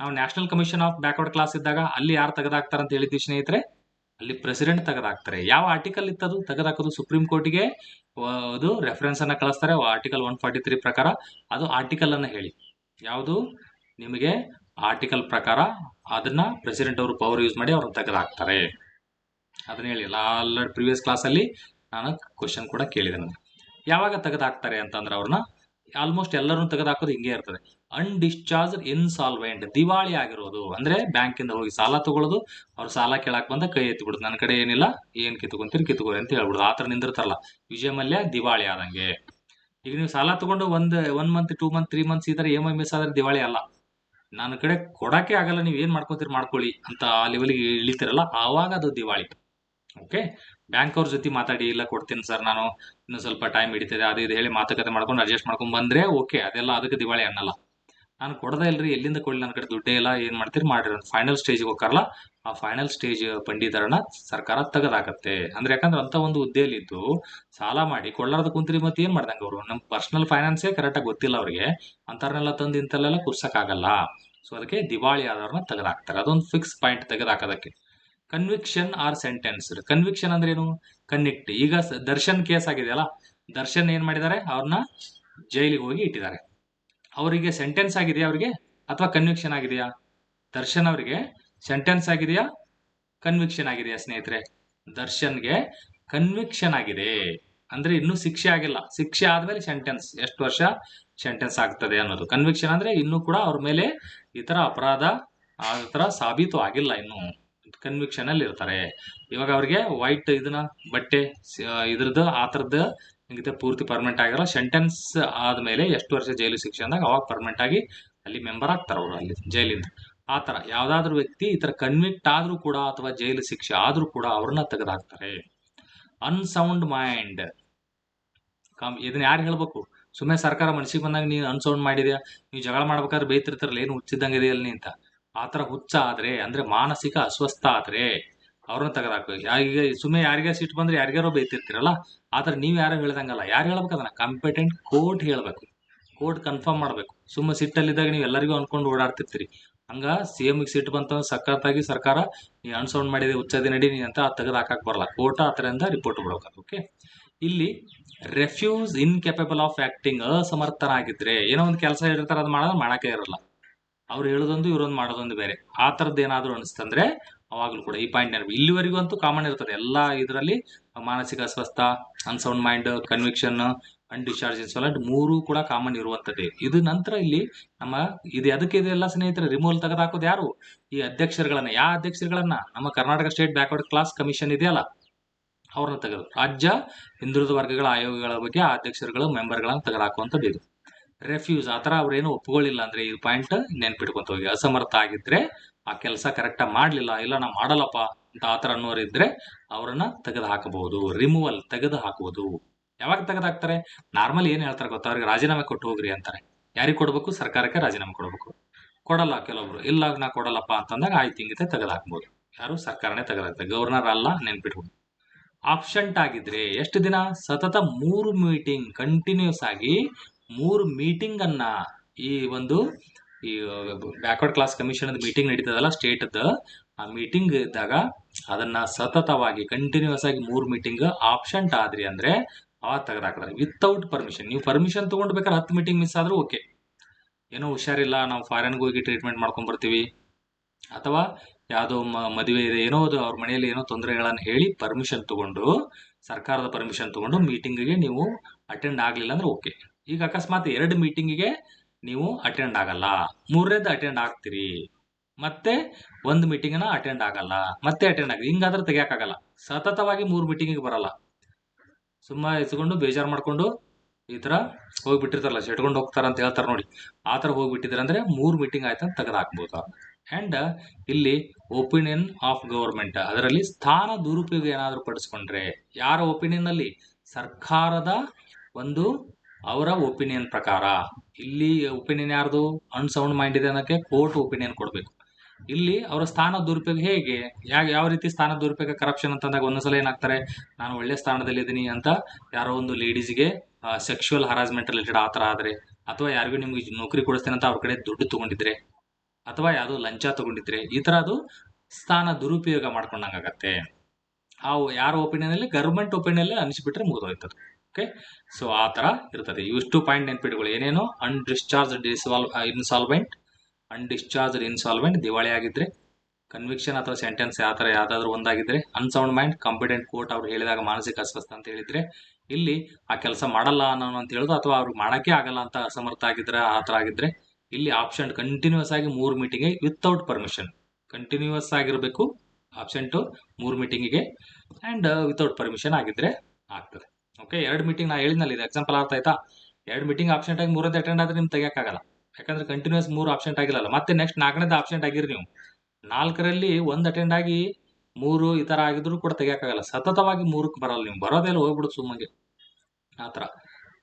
S1: ನಾವು national commission of backward class ಇದ್ದಾಗ ಅಲ್ಲಿ ಯಾರು ತೆಗೆದು ಹಾಕ್ತಾರೆ ಅಂತ ಹೇಳಿದ್ವಿ ಸ್ನೇಹಿತರೆ? ಅಲ್ಲಿ ಪ್ರೆಸಿಡೆಂಟ್ ತೆಗೆದು ಹಾಕ್ತಾರೆ. ಯಾವ ಆರ್ಟಿಕಲ್ ಇತ್ತದು? ತೆಗೆದು ಹಾಕೋದು ಸುಪ್ರೀಂ ಕೋರ್ಟ್ಗೆ ಅದು ರೆಫರೆನ್ಸ್ ಅನ್ನ ಕಳಿಸ್ತಾರೆ. ಆರ್ಟಿಕಲ್ ಒನ್ ಫಾರ್ಟಿ ತ್ರೀ ಪ್ರಕಾರ. ಅದು ಆರ್ಟಿಕಲ್ ಅನ್ನ ಹೇಳಿ. ಯಾವುದು? ನಿಮಗೆ ಆರ್ಟಿಕಲ್ ಪ್ರಕಾರ ಅದನ್ನ ಪ್ರೆಸಿಡೆಂಟ್ ಅವರು ಪವರ್ ಯೂಸ್ ಮಾಡಿ ಅವ್ರನ್ನ ತೆಗೆದು ಹಾಕ್ತಾರೆ ಅದನ್ನ ಹೇಳಿಲ್ಲ ಆಲ್ರೆಡಿ ಪ್ರಿವಿಯಸ್ ಕ್ಲಾಸಲ್ಲಿ ನಾನು ಕ್ವಶನ್ ಕೂಡ ಕೇಳಿದೆ ನನಗೆ ಯಾವಾಗ ತೆಗೆದು ಹಾಕ್ತಾರೆ ಅಂತಂದ್ರೆ ಅವ್ರನ್ನ ಆಲ್ಮೋಸ್ಟ್ ಎಲ್ಲರನ್ನು ತೆಗೆದು ಹಾಕೋದು ಹಿಂಗೆ ಇರ್ತದೆ. ಅನ್ಡಿಸ್ಚಾರ್ಜ್ ಇನ್ಸಾಲ್ವೆಂಟ್ ದಿವಾಳಿ ಆಗಿರೋದು. ಅಂದ್ರೆ ಬ್ಯಾಂಕಿಂದ ಹೋಗಿ ಸಾಲ ತಗೊಳ್ಳೋದು, ಅವ್ರು ಸಾಲ ಕೇಳಕ್ಕೆ ಬಂದ ಕೈ ಎತ್ತಿಬಿಡುದು ನನ್ನ ಕಡೆ ಏನಿಲ್ಲ, ಏನು ಕಿತ್ಕೊಂತೀರಿ ಕಿತ್ಕೋರಿ ಅಂತ ಹೇಳ್ಬಿಡುದು. ಆ ಥರ ನಿಂದಿರ್ತಾರಲ್ಲ ವಿಜಯ ಮಲ್ಯ ದಿವಾಳಿ ಆದಂಗೆ. ಈಗ ನೀವು ಸಾಲ ತಗೊಂಡು ಒಂದು one month two month three months ಈ ಥರ ಇ ಎಂ ಐ ಮಿಸ್ ಆದ್ರೆ ದಿವಾಳಿ ಅಲ್ಲ. ನನ್ನ ಕಡೆ ಕೊಡಕ್ಕೆ ಆಗಲ್ಲ, ನೀವು ಏನು ಮಾಡ್ಕೊತೀರಿ ಮಾಡ್ಕೊಳ್ಳಿ ಅಂತ ಆ ಲೆವೆಲ್ಗೆ ಇಳಿತಿರಲ್ಲ, ಆವಾಗ ಅದು ದಿವಾಳಿ. ಓಕೆ ಬ್ಯಾಂಕ್ ಅವ್ರ ಜೊತೆ ಮಾತಾಡಿ, ಇಲ್ಲ ಕೊಡ್ತೀನಿ ಸರ್ ನಾನು ಇನ್ನೊಂದು ಸ್ವಲ್ಪ ಟೈಮ್ ಹಿಡಿತದೆ, ಅದು ಇದು ಹೇಳಿ ಮಾತುಕತೆ ಮಾಡ್ಕೊಂಡು ಅಡ್ಜಸ್ಟ್ ಮಾಡ್ಕೊಂಡು ಬಂದರೆ ಓಕೆ ಅದೆಲ್ಲ ಅದಕ್ಕೆ ದಿವಾಳಿ ಅನ್ನಲ್ಲ. ನಾನು ಕೊಡದೇ ಇಲ್ರಿ, ಎಲ್ಲಿಂದ ಕೊಡಲಿ ನನ್ನ ಕಡೆ ದುಡ್ಡೇ ಇಲ್ಲ, ಏನು ಮಾಡ್ತೀರಿ ಮಾಡಿರಿ ಫೈನಲ್ ಸ್ಟೇಜ್ಗೆ ಹೋಗ್ಕಾರಲ್ಲ, ಆ ಫೈನಲ್ ಸ್ಟೇಜ್ ಬಡ್ಡಿದರನ ಸರ್ಕಾರ ತೆಗೆದಾಕತ್ತೆ. ಅಂದ್ರೆ ಯಾಕಂದ್ರೆ ಅಂತ ಒಂದು ಹುದ್ದೆಯಲ್ಲಿ ಇದ್ದು ಸಾಲ ಮಾಡಿ ಕೊಳ್ಳಾರದ ಕುಂತ್ರಿ ಮತ್ತೆ ಏನು ಮಾಡ್ದಂಗೆ ಅವರು? ನಮ್ಮ ಪರ್ಸನಲ್ ಫೈನಾನ್ಸೇ ಕರೆಕ್ಟಾಗಿ ಗೊತ್ತಿಲ್ಲ ಅವ್ರಿಗೆ. ಅಂತರ್ನೆಲ್ಲ ತಂದು ಇಂತಲ್ಲೆಲ್ಲ ಕುರ್ಸಕ್ಕಾಗಲ್ಲ. ಸೊ ಅದಕ್ಕೆ ದಿವಾಳಿ ಆದವ್ರನ್ನ ತೆಗೆದಾಕ್ತಾರೆ. ಅದೊಂದು ಫಿಕ್ಸ್ ಪಾಯಿಂಟ್ ತೆಗೆದಾಕೋದಕ್ಕೆ. ಕನ್ವಿಕ್ಷನ್ ಆರ್ ಸೆಂಟೆನ್ಸ್ ಕನ್ವಿಕ್ಷನ್ ಅಂದ್ರೆ ಏನು ಕನ್ನಿಕ್ಟ್ ಈಗ ದರ್ಶನ್ ಕೇಸ್ ಆಗಿದೆಯಲ್ಲ? ದರ್ಶನ್ ಏನ್ ಮಾಡಿದ್ದಾರೆ? ಅವ್ರನ್ನ ಜೈಲಿಗೆ ಹೋಗಿ ಇಟ್ಟಿದ್ದಾರೆ. ಅವರಿಗೆ ಸೆಂಟೆನ್ಸ್ ಆಗಿದೆಯಾ ಅವರಿಗೆ? ಅಥವಾ ಕನ್ವಿಕ್ಷನ್ ಆಗಿದೆಯಾ? ದರ್ಶನ್ ಅವರಿಗೆ ಸೆಂಟೆನ್ಸ್ ಆಗಿದೆಯಾ? ಕನ್ವಿಕ್ಷನ್ ಆಗಿದೆಯಾ, ಸ್ನೇಹಿತರೆ? ದರ್ಶನ್ಗೆ ಕನ್ವಿಕ್ಷನ್ ಆಗಿದೆ. ಅಂದ್ರೆ ಇನ್ನೂ ಶಿಕ್ಷೆ ಆಗಿಲ್ಲ. ಶಿಕ್ಷೆ ಆದ್ಮೇಲೆ ಸೆಂಟೆನ್ಸ್ ಎಷ್ಟು ವರ್ಷ? ಸೆಂಟೆನ್ಸ್ ಆಗ್ತದೆ ಅನ್ನೋದು. ಕನ್ವಿಕ್ಷನ್ ಅಂದ್ರೆ ಇನ್ನೂ ಕೂಡ ಅವ್ರ ಮೇಲೆ ಈ ತರ ಅಪರಾಧ ಆ ತರ ಸಾಬೀತು ಆಗಿಲ್ಲ ಇನ್ನು. ಕನ್ವಿಕ್ಷನ್ ಅಲ್ಲಿ ಇರ್ತಾರೆ. ಇವಾಗ ಅವ್ರಿಗೆ ವೈಟ್ ಇದನ್ನ ಬಟ್ಟೆ ಇದ್ರದ್ದು, ಆ ಥರದ್ದು ಹಿಂಗಿದೆ ಪೂರ್ತಿ ಪರ್ಮನೆಂಟ್ ಆಗಿರಲ್ಲ. ಸೆಂಟೆನ್ಸ್ ಆದ್ಮೇಲೆ ಎಷ್ಟು ವರ್ಷ ಜೈಲು ಶಿಕ್ಷೆ ಅಂದಾಗ ಅವಾಗ ಪರ್ಮನೆಂಟ್ ಆಗಿ ಅಲ್ಲಿ ಮೆಂಬರ್ ಆಗ್ತಾರೆ ಅವರು ಅಲ್ಲಿ ಜೈಲಿಂದ. ಆ ಥರ ಯಾವುದಾದ್ರೂ ವ್ಯಕ್ತಿ ಈ ಥರ ಕನ್ವಿಕ್ಟ್ ಆದ್ರೂ ಕೂಡ ಅಥವಾ ಜೈಲು ಶಿಕ್ಷೆ ಆದ್ರೂ ಕೂಡ ಅವ್ರನ್ನ ತೆಗೆದಾಕ್ತಾರೆ. ಅನ್ಸೌಂಡ್ ಮೈಂಡ್ ಕಾಮ್, ಇದನ್ನ ಯಾರು ಹೇಳ್ಬೇಕು? ಸುಮ್ಮನೆ ಸರ್ಕಾರ ಮನಸ್ಸಿಗೆ ಬಂದಾಗ ನೀನು ಅನ್ಸೌಂಡ್ ಮಾಡಿದ್ಯಾ? ನೀವು ಜಗಳ ಮಾಡ್ಬೇಕಾದ್ರೆ ಬೈತಿರ್ತಾರಲ್ಲ ಏನು ಹುಚ್ಚಿದ್ದಂಗೆ ಇದೆಯಲ್ಲ ನೀ ಅಂತ. ಆ ಥರ ಹುಚ್ಚ ಆದ್ರೆ, ಅಂದ್ರೆ ಮಾನಸಿಕ ಅಸ್ವಸ್ಥ ಆದ್ರೆ ಅವ್ರನ್ನ ಹಾಕಬೇಕು ಈಗ ಸುಮ್ಮನೆ ಯಾರಿಗೆ ಸಿಟ್ಟು ಬಂದ್ರೆ ಯಾರಿಗಾರೋ ಬೈತಿರ್ತೀರಲ್ಲ ಆ ಥರ ನೀವು ಯಾರು ಹೇಳ್ದಂಗಲ್ಲ. ಯಾರು ಹೇಳ್ಬೇಕು ಅದನ್ನ? ಕಾಂಪಿಟೆಂಟ್ ಕೋರ್ಟ್ ಹೇಳಬೇಕು. ಕೋರ್ಟ್ ಕನ್ಫರ್ಮ್ ಮಾಡಬೇಕು. ಸುಮ್ಮನೆ ಸಿಟ್ಟಲ್ಲಿದ್ದಾಗ ನೀವು ಎಲ್ಲರಿಗೂ ಅನ್ಕೊಂಡು ಓಡಾಡ್ತಿರ್ತೀರಿ. ಹಂಗ ಸಿ ಎಮ್ಗೆ ಸಿಟ್ಟು ಬಂತ ಸಖತ್ತಾಗಿ ಸರ್ಕಾರ ನೀ ಅನ್ಸೌಂಡ್ ಮಾಡಿದೆ ನಡಿ ನೀ ಅಂತ ತೆಗೆದು ಹಾಕಕ್ಕೆ ಬರಲ್ಲ. ಕೋರ್ಟ್ ಆ ಥರದಿಂದ ರಿಪೋರ್ಟ್ ಬಿಡ್ಬೇಕು ಓಕೆ ಇಲ್ಲಿ ರೆಫ್ಯೂಸ್ ಇನ್ಕೆಪಬಲ್ ಆಫ್ ಆಕ್ಟಿಂಗ್ ಅಸಮರ್ಥನಾಗಿದ್ರೆ ಏನೋ ಒಂದು ಕೆಲಸ ಹೇಳಿರ್ತಾರೆ, ಅದು ಮಾಡೋದು ಮಾಡೋಕೆ ಇರಲ್ಲ. ಅವ್ರು ಹೇಳೋದೊಂದು, ಇವರೊಂದು ಮಾಡೋದೊಂದು ಬೇರೆ. ಆ ಥರದ್ದು ಏನಾದರೂ ಅನಿಸ್ತಂದ್ರೆ ಅವಾಗಲೂ ಕೂಡ ಈ ಪಾಯಿಂಟ್ ನೆನಪು ಇಲ್ಲಿವರೆಗೂ ಅಂತೂ ಕಾಮನ್ ಇರ್ತದೆ. ಎಲ್ಲ ಇದರಲ್ಲಿ ಮಾನಸಿಕ ಅಸ್ವಸ್ಥ unsound mind conviction undischarged insolent ಮೂರು ಕೂಡ ಕಾಮನ್ ಇರುವಂಥದ್ದೇ. ಇದು ನಂತರ ಇಲ್ಲಿ ನಮ್ಮ ಇದು ಅದಕ್ಕೆ ಇದೆಲ್ಲ ಸ್ನೇಹಿತರೆ ರಿಮೂವಲ್ ತೆಗೆದಾಕೋದು ಯಾರು? ಈ ಅಧ್ಯಕ್ಷರುಗಳನ್ನ. ಯಾವ ಅಧ್ಯಕ್ಷರುಗಳನ್ನ? ನಮ್ಮ Karnataka state backward class commission ಇದೆಯಲ್ಲ? ಅವ್ರನ್ನ ತೆಗೆದು ರಾಜ್ಯ ಹಿಂದುಳಿದ ವರ್ಗಗಳ ಆಯೋಗಗಳ ಬಗ್ಗೆ ಆ ಅಧ್ಯಕ್ಷರುಗಳು ಮೆಂಬರ್ಗಳನ್ನ ತೆಗೆದಾಕುವಂಥದ್ದು ಇದು. ರೆಫ್ಯೂಸ್, ಆ ಥರ ಅವ್ರೇನು ಒಪ್ಕೊಳ್ಳಿಲ್ಲ ಅಂದರೆ ಈ ಪಾಯಿಂಟ್ ನೆನ್ಪಿಟ್ಕೊಂತ ಹೋಗಿ. ಅಸಮರ್ಥ ಆಗಿದ್ರೆ ಆ ಕೆಲಸ ಕರೆಕ್ಟಾಗಿ ಮಾಡಲಿಲ್ಲ, ಇಲ್ಲ ನಾ ಮಾಡಲ್ಲಪ್ಪ ಅಂತ ಆ ಥರ ಅನ್ನೋರು ಇದ್ದರೆ ಅವರನ್ನ ತೆಗೆದು ಹಾಕಬಹುದು ರಿಮೂವಲ್ ತೆಗೆದು ಹಾಕುವುದು ಯಾವಾಗ ತೆಗೆದು ಹಾಕ್ತಾರೆ ನಾರ್ಮಲ್ ಏನು ಹೇಳ್ತಾರೆ ಗೊತ್ತಾ? ಅವ್ರಿಗೆ ರಾಜೀನಾಮೆ ಕೊಟ್ಟು ಹೋಗ್ರಿ ಅಂತಾರೆ. ಯಾರಿಗೆ ಕೊಡಬೇಕು? ಸರ್ಕಾರಕ್ಕೆ ರಾಜೀನಾಮೆ ಕೊಡಬೇಕು. ಕೊಡಲ್ಲ ಕೆಲವೊಬ್ರು ಇಲ್ಲ ನಾ ಕೊಡಲ್ಲಪ್ಪ ಅಂತಂದಾಗ ಆಯ್ತು ಹಿಂಗಿದೆ ತೆಗೆದು ಹಾಕ್ಬೋದು ಯಾರು ಸರ್ಕಾರನೇ ತೆಗೆದಾಕ್ತಾರೆ ಗವರ್ನರ್ ಅಲ್ಲ ನೆನ್ಪಿಟ್ಕೊಂಡು. ಆಪ್ಷಂಟ್ ಆಗಿದ್ರೆ ಎಷ್ಟು ದಿನ? ಸತತ ಮೂರು ಮೀಟಿಂಗ್ ಕಂಟಿನ್ಯೂಸ್ ಆಗಿ ಮೂರು ಮೀಟಿಂಗ್ ಅನ್ನ ಈ ಒಂದು ಈ ಬ್ಯಾಕ್ವರ್ಡ್ ಕ್ಲಾಸ್ ಕಮಿಷನ್ ಮೀಟಿಂಗ್ ನಡೀತದಲ್ಲ ಸ್ಟೇಟ್ದ ಆ ಮೀಟಿಂಗ್ ಇದ್ದಾಗ ಅದನ್ನ ಸತತವಾಗಿ ಕಂಟಿನ್ಯೂಸ್ ಆಗಿ ಮೂರು ಮೀಟಿಂಗ್ ಆಪ್ಷಂಟ್ ಆದ್ರಿ ಅಂದರೆ ಅವಾಗ ತೆಗೆದಾಕ್ತಾರೆ ವಿತೌಟ್ ಪರ್ಮಿಷನ್ ನೀವು ಪರ್ಮಿಷನ್ ತಗೊಂಡು ಬೇಕಾದ್ರೆ ಹತ್ತು ಮೀಟಿಂಗ್ ಮಿಸ್ ಆದ್ರೂ ಓಕೆ ಏನೋ ಹುಷಾರಿಲ್ಲ, ನಾವು ಫಾರಿನ್ಗೆ ಹೋಗಿ ಟ್ರೀಟ್ಮೆಂಟ್ ಮಾಡ್ಕೊಂಡ್ ಬರ್ತೀವಿ. ಅಥವಾ ಯಾವುದೋ ಮದುವೆ ಇದೆ, ಏನೋ ಅದು ಅವ್ರ ಮನೆಯಲ್ಲಿ ಏನೋ ತೊಂದರೆಗಳನ್ನು ಹೇಳಿ ಪರ್ಮಿಷನ್ ತೊಗೊಂಡು, ಸರ್ಕಾರದ ಪರ್ಮಿಷನ್ ತೊಗೊಂಡು ಮೀಟಿಂಗಿಗೆ ನೀವು ಅಟೆಂಡ್ ಆಗಲಿಲ್ಲ ಅಂದ್ರೆ ಓಕೆ ಈಗ ಅಕಸ್ಮಾತ್ ಎರಡು ಮೀಟಿಂಗಿಗೆ ನೀವು ಅಟೆಂಡ್ ಆಗಲ್ಲ. ಮೂರನೇದು ಅಟೆಂಡ್ ಆಗ್ತೀರಿ. ಮತ್ತೆ ಒಂದು ಮೀಟಿಂಗನ್ನ ಅಟೆಂಡ್ ಆಗಲ್ಲ. ಮತ್ತೆ ಅಟೆಂಡ್ ಆಗಲಿ ಹಿಂಗಾದ್ರೆ ತೆಗಿಯಕ್ಕಾಗಲ್ಲ. ಸತತವಾಗಿ ಮೂರು ಮೀಟಿಂಗಿಗೆ ಬರಲ್ಲ. ಸುಮ್ಮ ಇಸ್ಕೊಂಡು ಬೇಜಾರು ಮಾಡಿಕೊಂಡು ಈ ಥರ ಹೋಗಿಬಿಟ್ಟಿರ್ತಾರಲ್ಲ, ಸೆಟ್ಕೊಂಡು ಹೋಗ್ತಾರ ಅಂತ ಹೇಳ್ತಾರೆ ನೋಡಿ. ಆ ಥರ ಹೋಗಿಬಿಟ್ಟಿದ್ರೆ ಅಂದರೆ ಮೂರು ಮೀಟಿಂಗ್ ಆಯ್ತು ಅಂತ ತೆಗೆದು ಆ್ಯಂಡ್ ಇಲ್ಲಿ ಒಪಿನಿಯನ್ ಆಫ್ ಗೌರ್ಮೆಂಟ್ ಅದರಲ್ಲಿ ಸ್ಥಾನ ದುರುಪಯೋಗ ಏನಾದರೂ ಪಡಿಸ್ಕೊಂಡ್ರೆ, ಯಾರ ಒಪಿನಿಯನ್ ಅಲ್ಲಿ? ಸರ್ಕಾರದ ಒಂದು ಅವರ ಒಪಿನಿಯನ್ ಪ್ರಕಾರ. ಇಲ್ಲಿ ಒಪಿನಿಯನ್ ಯಾರ್ದು? ಅನ್ಸೌಂಡ್ ಮೈಂಡ್ ಇದೆ ಅನ್ನೋಕ್ಕೆ ಕೋರ್ಟ್ ಒಪಿನಿಯನ್ ಕೊಡಬೇಕು. ಇಲ್ಲಿ ಅವರ ಸ್ಥಾನ ದುರುಪಯೋಗ ಹೇಗೆ? ಯಾವ ಯಾವ ರೀತಿ ಸ್ಥಾನ ದುರುಪಯೋಗ ಕರಪ್ಷನ್ ಅಂತಂದಾಗ ಒಂದೊಂದ್ಸಲ ಏನಾಗ್ತಾರೆ? ನಾನು ಒಳ್ಳೆ ಸ್ಥಾನದಲ್ಲಿ ಇದ್ದೀನಿ ಅಂತ ಯಾರೋ ಒಂದು ಲೇಡೀಸ್ಗೆ ಸೆಕ್ಷುವಲ್ ಹರಾಸ್ಮೆಂಟ್ ರಿಲೇಟೆಡ್ ಆ ಥರ ಆದರೆ, ಅಥವಾ ಯಾರಿಗೂ ನಿಮಗೆ ನೌಕರಿ ಕೊಡಿಸ್ತೇನೆ ಅಂತ ಅವ್ರ ಕಡೆ ದುಡ್ಡು ತಗೊಂಡಿದ್ರೆ ಅಥವಾ ಯಾವುದೋ ಲಂಚ ತಗೊಂಡಿದ್ರೆ ಈ ಥರ ಅದು ಸ್ಥಾನ ದುರುಪಯೋಗ ಮಾಡ್ಕೊಂಡಂಗಾಗತ್ತೆ ಆ ಯಾರ ಒಪಿನಿಯನ್ ಅಲ್ಲಿ? ಗರ್ಮೆಂಟ್ ಒಪಿನಿಯನ್ ಅನಿಸ್ಬಿಟ್ರೆ ಮುಗಿದೋಯ್ತದೆ. ಓಕೆ ಸೊ ಆ ಥರ ಇರ್ತದೆ. ಇವಿಷ್ಟು ಪಾಯಿಂಟ್ ನೆನ್ಪಿಟ್ಗಳು ಏನೇನು? Undischarged dissolve insolvent undischarged insolvent ದಿವಾಳಿ ಆಗಿದ್ರೆ ಕನ್ವಿಕ್ಷನ್ ಅಥವಾ ಸೆಂಟೆನ್ಸ್ ಯಾವ ಥರ ಯಾವುದಾದ್ರೂ ಒಂದಾಗಿದ್ರೆ ಅನ್ಸೌಂಡ್ ಮೈಂಡ್ ಕಾಂಪಿಟೆಂಟ್ ಕೋರ್ಟ್ ಅವ್ರು ಹೇಳಿದಾಗ ಮಾನಸಿಕ ಅಸ್ವಸ್ಥ ಅಂತ ಹೇಳಿದ್ರೆ, ಇಲ್ಲಿ ಆ ಕೆಲಸ ಮಾಡಲ್ಲ ಅನ್ನೋ ಅಂತ ಹೇಳೋದು ಅಥವಾ ಅವ್ರು ಮಾಡಕ್ಕೆ ಆಗಲ್ಲ ಅಂತ ಅಸಮರ್ಥ ಆಗಿದ್ರೆ, ಆ ಥರ ಆಗಿದ್ರೆ ಇಲ್ಲಿ ಆಪ್ಷನ್ ಕಂಟಿನ್ಯೂಸ್ ಆಗಿ ಮೂರು ಮೀಟಿಂಗ್ಗೆ ವಿತೌಟ್ ಪರ್ಮಿಷನ್ ಕಂಟಿನ್ಯೂಸ್ ಆಗಿರಬೇಕು ಆಪ್ಷೆಂಟು ಮೂರು ಮೀಟಿಂಗಿಗೆ ಆ್ಯಂಡ್ ವಿತೌಟ್ ಪರ್ಮಿಷನ್ ಆಗಿದ್ರೆ ಆಗ್ತದೆ. ಓಕೆ ಎರಡು ಮೀಟಿಂಗ್ ನಾ ಹೇಳಿದ್ನಲ್ಲ, ಇದು ಎಕ್ಸಾಂಪಲ್ ಅರ್ಥ ಆಯ್ತಾ? ಎರಡು ಮೀಟಿಂಗ್ ಆಪ್ಷನ್ ಆಗಿ ಮೂರನೇ ಅಟೆಂಡ್ ಆದ್ರೆ ನಿಮ್ಗೆ ತೆಗಿಯೋಕ್ಕಾಗಲ್ಲ. ಯಾಕಂದ್ರೆ ಕಂಟಿನ್ಯೂಸ್ ಮೂರು ಆಪ್ಷನ್ ಆಗಿರಲ್ಲ ಮತ್ತೆ ನೆಕ್ಸ್ಟ್ ನಾಲ್ಕನೇದು ಆಪ್ಷನ್ ಆಗಿರಿ ನೀವು. ನಾಲ್ಕರಲ್ಲಿ ಒಂದು ಅಟೆಂಡ್ ಆಗಿ ಮೂರು ಈ ಥರ ಆಗಿದ್ರು ಕೂಡ ತೆಗಿಯೋಕ್ಕಾಗಲ್ಲ. ಸತತವಾಗಿ ಮೂರಕ್ಕೆ ಬರಲ್ಲ ನೀವು. ಬರೋದೆಲ್ಲ ಹೋಗ್ಬಿಡುತ್ತೆ ಸುಮ್ಮನೆ ಆ ಥರ